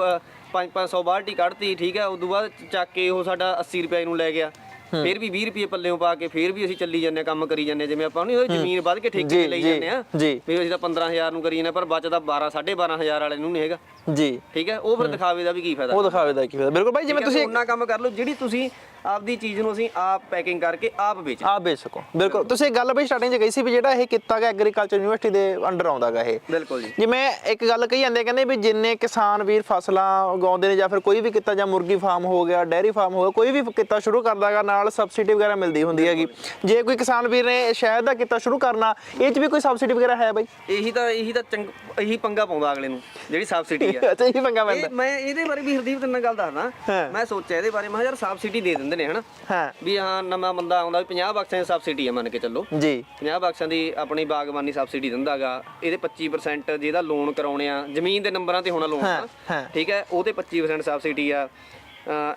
5-500 ਬਾਲਟੀ ਕੱਢਤੀ ਠੀਕ ਹੈ ਉਦੋਂ ਬਾਅਦ ਚੱਕ ਕੇ ਉਹ ਸਾਡਾ 80 ਰੁਪਏ ਨੂੰ ਲੈ ਗਿਆ। ਫਿਰ ਵੀ 20 ਰੁਪਏ ਪੱਲਿਓਂ ਪਾ ਕੇ ਫਿਰ ਵੀ ਅਸੀਂ ਚੱਲੀ ਜਾਂਦੇ ਕੰਮ ਕਰੀ ਜਾਂਦੇ ਜਿਵੇਂ ਆਪਾਂ ਨਹੀਂ ਜ਼ਮੀਨ ਵੱਧ ਕੇ ਠੇਕੇ ਤੇ ਲਈ ਜਾਂਦੇ ਆ। ਵੀ ਅਸੀਂ ਤਾਂ 15000 ਨੂੰ ਕਰੀ ਜਾਂਦੇ ਪਰ ਬਚਦਾ 12 12500 ਵਾਲੇ ਨੂੰ ਨਹੀਂ ਹੈਗਾ। ਜੀ। ਠੀਕ ਹੈ? ਉਹ ਫਿਰ ਦਿਖਾਵੇ ਦਾ ਵੀ ਕੀ ਫਾਇਦਾ। ਉਹ ਦਿਖਾਵੇ ਦਾ ਕੀ ਫਾਇਦਾ। ਬਿਲਕੁਲ ਬਾਈ ਜਿਵੇਂ ਤੁਸੀਂ ਤੁਸੀਂ ਉਹਨਾਂ ਕੰਮ ਕਰ ਲਓ ਜਿਹੜੀ ਤੁਸੀਂ ਆਪਦੀ ਚੀਜ਼ ਨੂੰ ਅਸੀਂ ਆਪ ਪੈਕਿੰਗ ਕਰਕੇ ਆਪ ਵੇਚ ਆਪ ਵੇਚ ਸਕੋ। ਬਿਲਕੁਲ। ਤੁਸੀਂ ਇੱਕ ਗੱਲ ਬਈ ਸਟਾਰਟਿੰਗ 'ਚ ਕਹੀ ਸੀ ਵੀ ਜਿਹੜਾ ਇਹ ਕਿੱਤਾ ਗਾ ਐਗਰੀਕਲਚਰ ਯੂਨੀਵਰਸਿਟੀ ਦੇ ਅੰਡਰ ਆਉਂਦਾਗਾ ਇਹ। ਬਿਲਕੁਲ ਜੀ। ਜਿਵੇਂ ਇੱਕ ਗੱਲ ਕਹੀ ਜਾਂਦੇ ਕਹਿੰਦੇ ਵੀ ਜਿੰਨੇ ਕਿਸਾਨ ਵੀਰ ਫਸਲਾਂ ਉਗਾਉਂਦੇ ਨੇ ਜਾਂ ਫਿਰ ਕੋਈ ਵੀ ਕਿੱਤਾ ਜਾਂ ਮੁਰਗੀ ਫਾਰਮ ਹੋ ਗਿਆ ਡੈਰੀ ਫਾਰਮ ਹੋ ਗਿਆ ਕੋਈ ਵੀ ਕਿੱਤਾ ਸ਼ੁਰੂ ਕਰਦਾਗਾ ਨਾਲ ਸਬਸਿਡੀ ਵਗੈਰਾ ਮਿਲਦੀ ਹੁੰਦੀ ਹੈਗੀ। ਜੇ। ਕੋਈ ਕਿਸਾਨ ਵੀਰ ਨੇ ਸ਼ਹਿਦ ਦਾ ਕਿੱਤਾ ਸ਼ੁਰੂ ਕਰਨਾ ਇਹ 'ਚ ਵੀ ਕੋਈ ਸਬਸਿਡੀ ਵਗੈਰਾ ਹੈ ਬਾਈ? ਇਹੀ ਤਾਂ ਇਹੀ ਤਾਂ ਚੰਗ ਇਹੀ ਪੰਗਾ ਪਾਉਂਦਾ ਅਗਲੇ ਨੂੰ ਜਿਹੜੀ ਸਬਸਿਡੀ ਆ। ਅੱਛਾ ਇਹ ਪੰਗਾ ਪੈਂਦਾ। ਮੈਂ ਇਹਦੇ ਬਾਰੇ ਵੀ ਹਰਦੀਪ ਤੈਨੂੰ ਗੱਲ ਦੱਸਦਾ। ਹਾਂ। ਮੈਂ ਸੋਚਿਆ ਇਹਦੇ ਬਾਰੇ ਮੈਂ ਯਾਰ ਸਬਸਿਡੀ ਦੇ ਦਿੰਦੇ ਨੇ ਹਨਾ? ਹਾਂ। ਵੀ ਹਾਂ ਨਵਾਂ ਬੰਦਾ ਆਉਂਦਾ ਵੀ 50 ਬਕਸਾਂ ਦੀ ਸਬਸਿਡੀ ਆ ਮੰਨ ਕੇ ਚੱਲੋ। ਜੀ। 50 ਬਕਸਾਂ ਦੀ ਆਪਣੀ ਬਾਗਬਾਨੀ ਸਬਸਿਡੀ ਦਿੰਦਾਗਾ ਇਹਦੇ 25% ਜਿਹਦਾ ਲੋਨ ਕਰਾਉਣੇ ਆ ਜ਼ਮੀਨ ਦੇ ਨੰਬਰਾਂ ਤੇ ਹੋਣਾ ਲੋਨ ਹਾਂ, ਹਾਂ। ਠੀਕ ਹੈ ਉਹਦੇ 25% ਸਬਸਿਡੀ ਆ।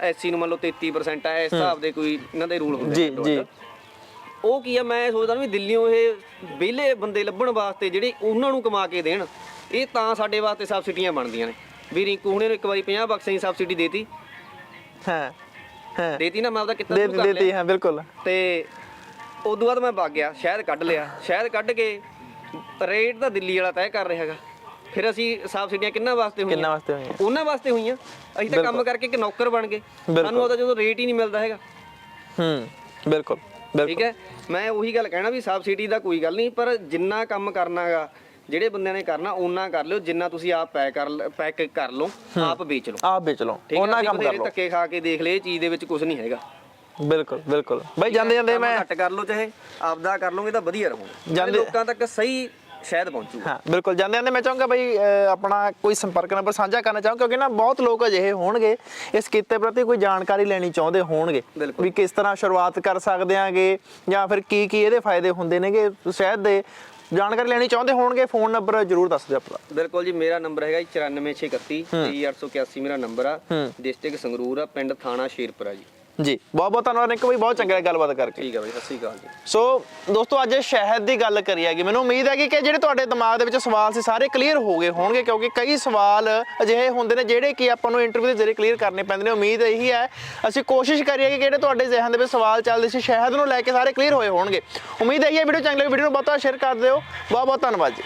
ਐਸਸੀ ਨੂੰ ਮੰਨ ਲਓ 33% ਆ ਇਸ ਹਿਸਾਬ ਦੇ ਕੋਈ ਇਹਨਾਂ ਦੇ ਰੂਲ ਹੁੰਦੇ ਜੀ, ਨੇ ਜੀ। ਉਹ ਕੀ ਆ ਮੈਂ ਸੋਚਦਾ ਵੀ ਦਿੱਲੀੋਂ ਇਹ ਵਿਹਲੇ ਬੰਦੇ ਲੱਭਣ ਵਾਸਤੇ ਜਿਹੜੇ ਉਹਨਾਂ ਨੂੰ ਕਮਾ ਕੇ ਦੇਣ ਇਹ ਤਾਂ ਸਾਡੇ ਵਾਸਤੇ ਸਬਸਿਡੀਆਂ ਬਣਦੀਆਂ ਨੇ। ਵੀ ਰਿੰਕੂ ਹੁਣੇ ਨੂੰ ਇੱਕ ਵਾਰੀ 50 ਬਕਸਾਂ ਦੀ ਸਬਸਿਡੀ ਦੇਤੀ ਹਾਂ। ਹਾਂ। ਦੇਤੀ ਨਾ ਮੈਂ ਆਪਦਾ ਕਿੱਤਾ ਦੇ ਸ਼ੁਰੂ ਕਰ ਦੇਤੀ ਹਾਂ ਬਿਲਕੁਲ। ਤੇ ਉਦੋਂ ਬਾਅਦ ਮੈਂ ਵਗ ਗਿਆ ਸ਼ਹਿਦ ਕੱਢ ਲਿਆ। ਸ਼ਹਿਦ ਕੱਢ ਕੇ ਰੇਟ ਤਾਂ ਦਿੱਲੀ ਵਾਲਾ ਤੈਅ ਕਰ ਰਿਹਾ ਹੈਗਾ। ਫਿਰ ਅਸੀਂ ਸਬਸਿਡੀਆਂ ਕਿੰਨਾਂ ਵਾਸਤੇ ਹੋਈਆਂ? ਕਿੰਨਾ ਵਾਸਤੇ ਹੋਈਆਂ? ਉਹਨਾਂ ਵਾਸਤੇ ਹੋਈਆਂ। ਅਸੀਂ ਤਾਂ ਕੰਮ ਕਰਕੇ ਇੱਕ ਨੌਕਰ ਬਣ ਗਏ। ਸਾਨੂੰ ਉਹਦਾ ਜਦੋਂ ਰੇਟ ਹੀ ਨਹੀਂ ਮਿਲਦਾ ਹੈਗਾ। ਹੂੰ ਬਿਲਕੁਲ ਬਿਲਕੁਲ। ਠੀਕ ਹੈ? ਮੈਂ ਉਹੀ ਗੱਲ ਕਹਿਣਾ ਵੀ ਸਬਸਿਡੀ ਦਾ ਕੋਈ ਗੱਲ ਨਹੀਂ ਪਰ ਜਿੰਨਾ ਕੰਮ ਕਰਨਾਗਾ ਜਿਹੜੇ ਬੰਦਿਆਂ ਨੇ ਕਰਨਾ ਉਹਨਾਂ ਕਰ ਲਿਓ ਜਿੰਨਾ ਤੁਸੀਂ ਆਪ ਪੈਕ ਕਰ ਪੈਕ ਕਰ ਲਓ ਆਪ ਵੇਚ ਲਓ। ਆਪ ਵੇਚ ਲਓ। ਉਹਨਾਂ ਕੰਮ ਕਰ ਲਓ। ਧੱਕੇ ਖਾ ਕੇ ਦੇਖ ਲਏ ਇਹ ਚੀਜ਼ ਦੇ ਵਿੱਚ ਕੁਝ ਨਹੀਂ ਹੈਗਾ। ਬਿਲਕੁਲ ਬਿਲਕੁਲ। ਬਾਈ ਜਾਂਦੇ ਜਾਂਦੇ ਮੈਂ ਘੱਟ ਕਰ ਲਓ ਚਾਹੇ ਆਪਦਾ ਕਰ ਲਓਗੇ ਤਾਂ ਵਧੀਆ ਰਹੋਗੇ। ਜਾਂਦੇ- ਲੋਕਾਂ ਤੱਕ ਸਹੀ ਸ਼ਾਇਦ ਪਹੁੰਚੂਗਾ। ਹਾਂ ਬਿਲਕੁਲ। ਜਾਂਦੇ ਜਾਂਦੇ ਮੈਂ ਚਾਹੂੰਗਾ ਬਈ ਆਪਣਾ ਕੋਈ ਸੰਪਰਕ ਨੰਬਰ ਸਾਂਝਾ ਕਰਨਾ ਚਾਹੂੰ ਕਿਉਂਕਿ ਨਾ ਬਹੁਤ ਲੋਕ ਅਜਿਹੇ ਹੋਣਗੇ ਇਸ ਕਿੱਤੇ ਪ੍ਰਤੀ ਕੋਈ ਜਾਣਕਾਰੀ ਲੈਣੀ ਚਾਹੁੰਦੇ ਹੋਣਗੇ। ਵੀ ਕਿਸ ਤਰ੍ਹਾਂ ਸ਼ੁਰੂਆਤ ਕਰ ਸਕਦੇ ਆਂਗੇ ਜਾਂ ਫਿਰ ਕੀ ਕੀ ਇਹਦੇ ਫਾਇਦੇ ਹੁੰਦੇ ਨੇਗੇ ਸ਼ਾਇਦ ਦੇ ਜਾਣਕਾਰੀ ਲੈਣੀ ਚਾਹੁੰਦੇ ਹੋਣਗੇ ਫੋਨ ਨੰਬਰ ਜ਼ਰੂਰ ਦੱਸ ਦਿਓ ਆਪਣਾ। ਬਿਲਕੁਲ ਜੀ ਮੇਰਾ ਨੰਬਰ ਹੈਗਾ ਜੀ 94631 23881 ਮੇਰਾ ਨੰਬਰ ਆ। ਡਿਸਟ੍ਰਿਕਟ ਸੰਗਰੂਰ ਆ ਪਿੰਡ ਥਾਣਾ ਸ਼ੇਰਪੁਰਾ ਜੀ। ਜੀ ਬਹੁਤ ਬਹੁਤ ਧੰਨਵਾਦ ਨਿੱਕੂ ਬਈ ਬਹੁਤ ਚੰਗਾ ਗੱਲਬਾਤ ਕਰਕੇ। ਠੀਕ ਆ ਬਾਈ ਸਤਿ ਸ਼੍ਰੀ ਅਕਾਲ ਜੀ। ਸੋ ਦੋਸਤੋ ਅੱਜ ਸ਼ਹਿਦ ਦੀ ਗੱਲ ਕਰੀ ਹੈਗੀ। ਮੈਨੂੰ ਉਮੀਦ ਹੈਗੀ ਕਿ ਜਿਹੜੇ ਤੁਹਾਡੇ ਦਿਮਾਗ ਦੇ ਵਿੱਚ ਸਵਾਲ ਸੀ ਸਾਰੇ ਕਲੀਅਰ ਹੋ ਗਏ ਹੋਣਗੇ ਕਿਉਂਕਿ ਕਈ ਸਵਾਲ ਅਜਿਹੇ ਹੁੰਦੇ ਨੇ ਜਿਹੜੇ ਕਿ ਆਪਾਂ ਨੂੰ ਇੰਟਰਵਿਊ ਦੇ ਜ਼ਰੀਏ ਕਲੀਅਰ ਕਰਨੇ ਪੈਂਦੇ ਨੇ। ਉਮੀਦ ਇਹੀ ਹੈ ਅਸੀਂ ਕੋਸ਼ਿਸ਼ ਕਰੀਏ ਕਿ ਜਿਹੜੇ ਤੁਹਾਡੇ ਜ਼ਿਹਨ ਦੇ ਵਿੱਚ ਸਵਾਲ ਚੱਲਦੇ ਸੀ ਸ਼ਹਿਦ ਨੂੰ ਲੈ ਕੇ ਸਾਰੇ ਕਲੀਅਰ ਹੋਏ ਹੋਣਗੇ। ਉਮੀਦ ਇਹੀ ਹੈ ਵੀਡੀਓ ਚੰਗੀ ਲੱਗੀ ਵੀਡੀਓ ਨੂੰ ਬਹੁਤ ਬਹੁਤ ਸ਼ੇਅਰ ਕਰ ਦਿਓ। ਬਹੁਤ ਬਹੁਤ ਧੰਨਵਾਦ ਜੀ।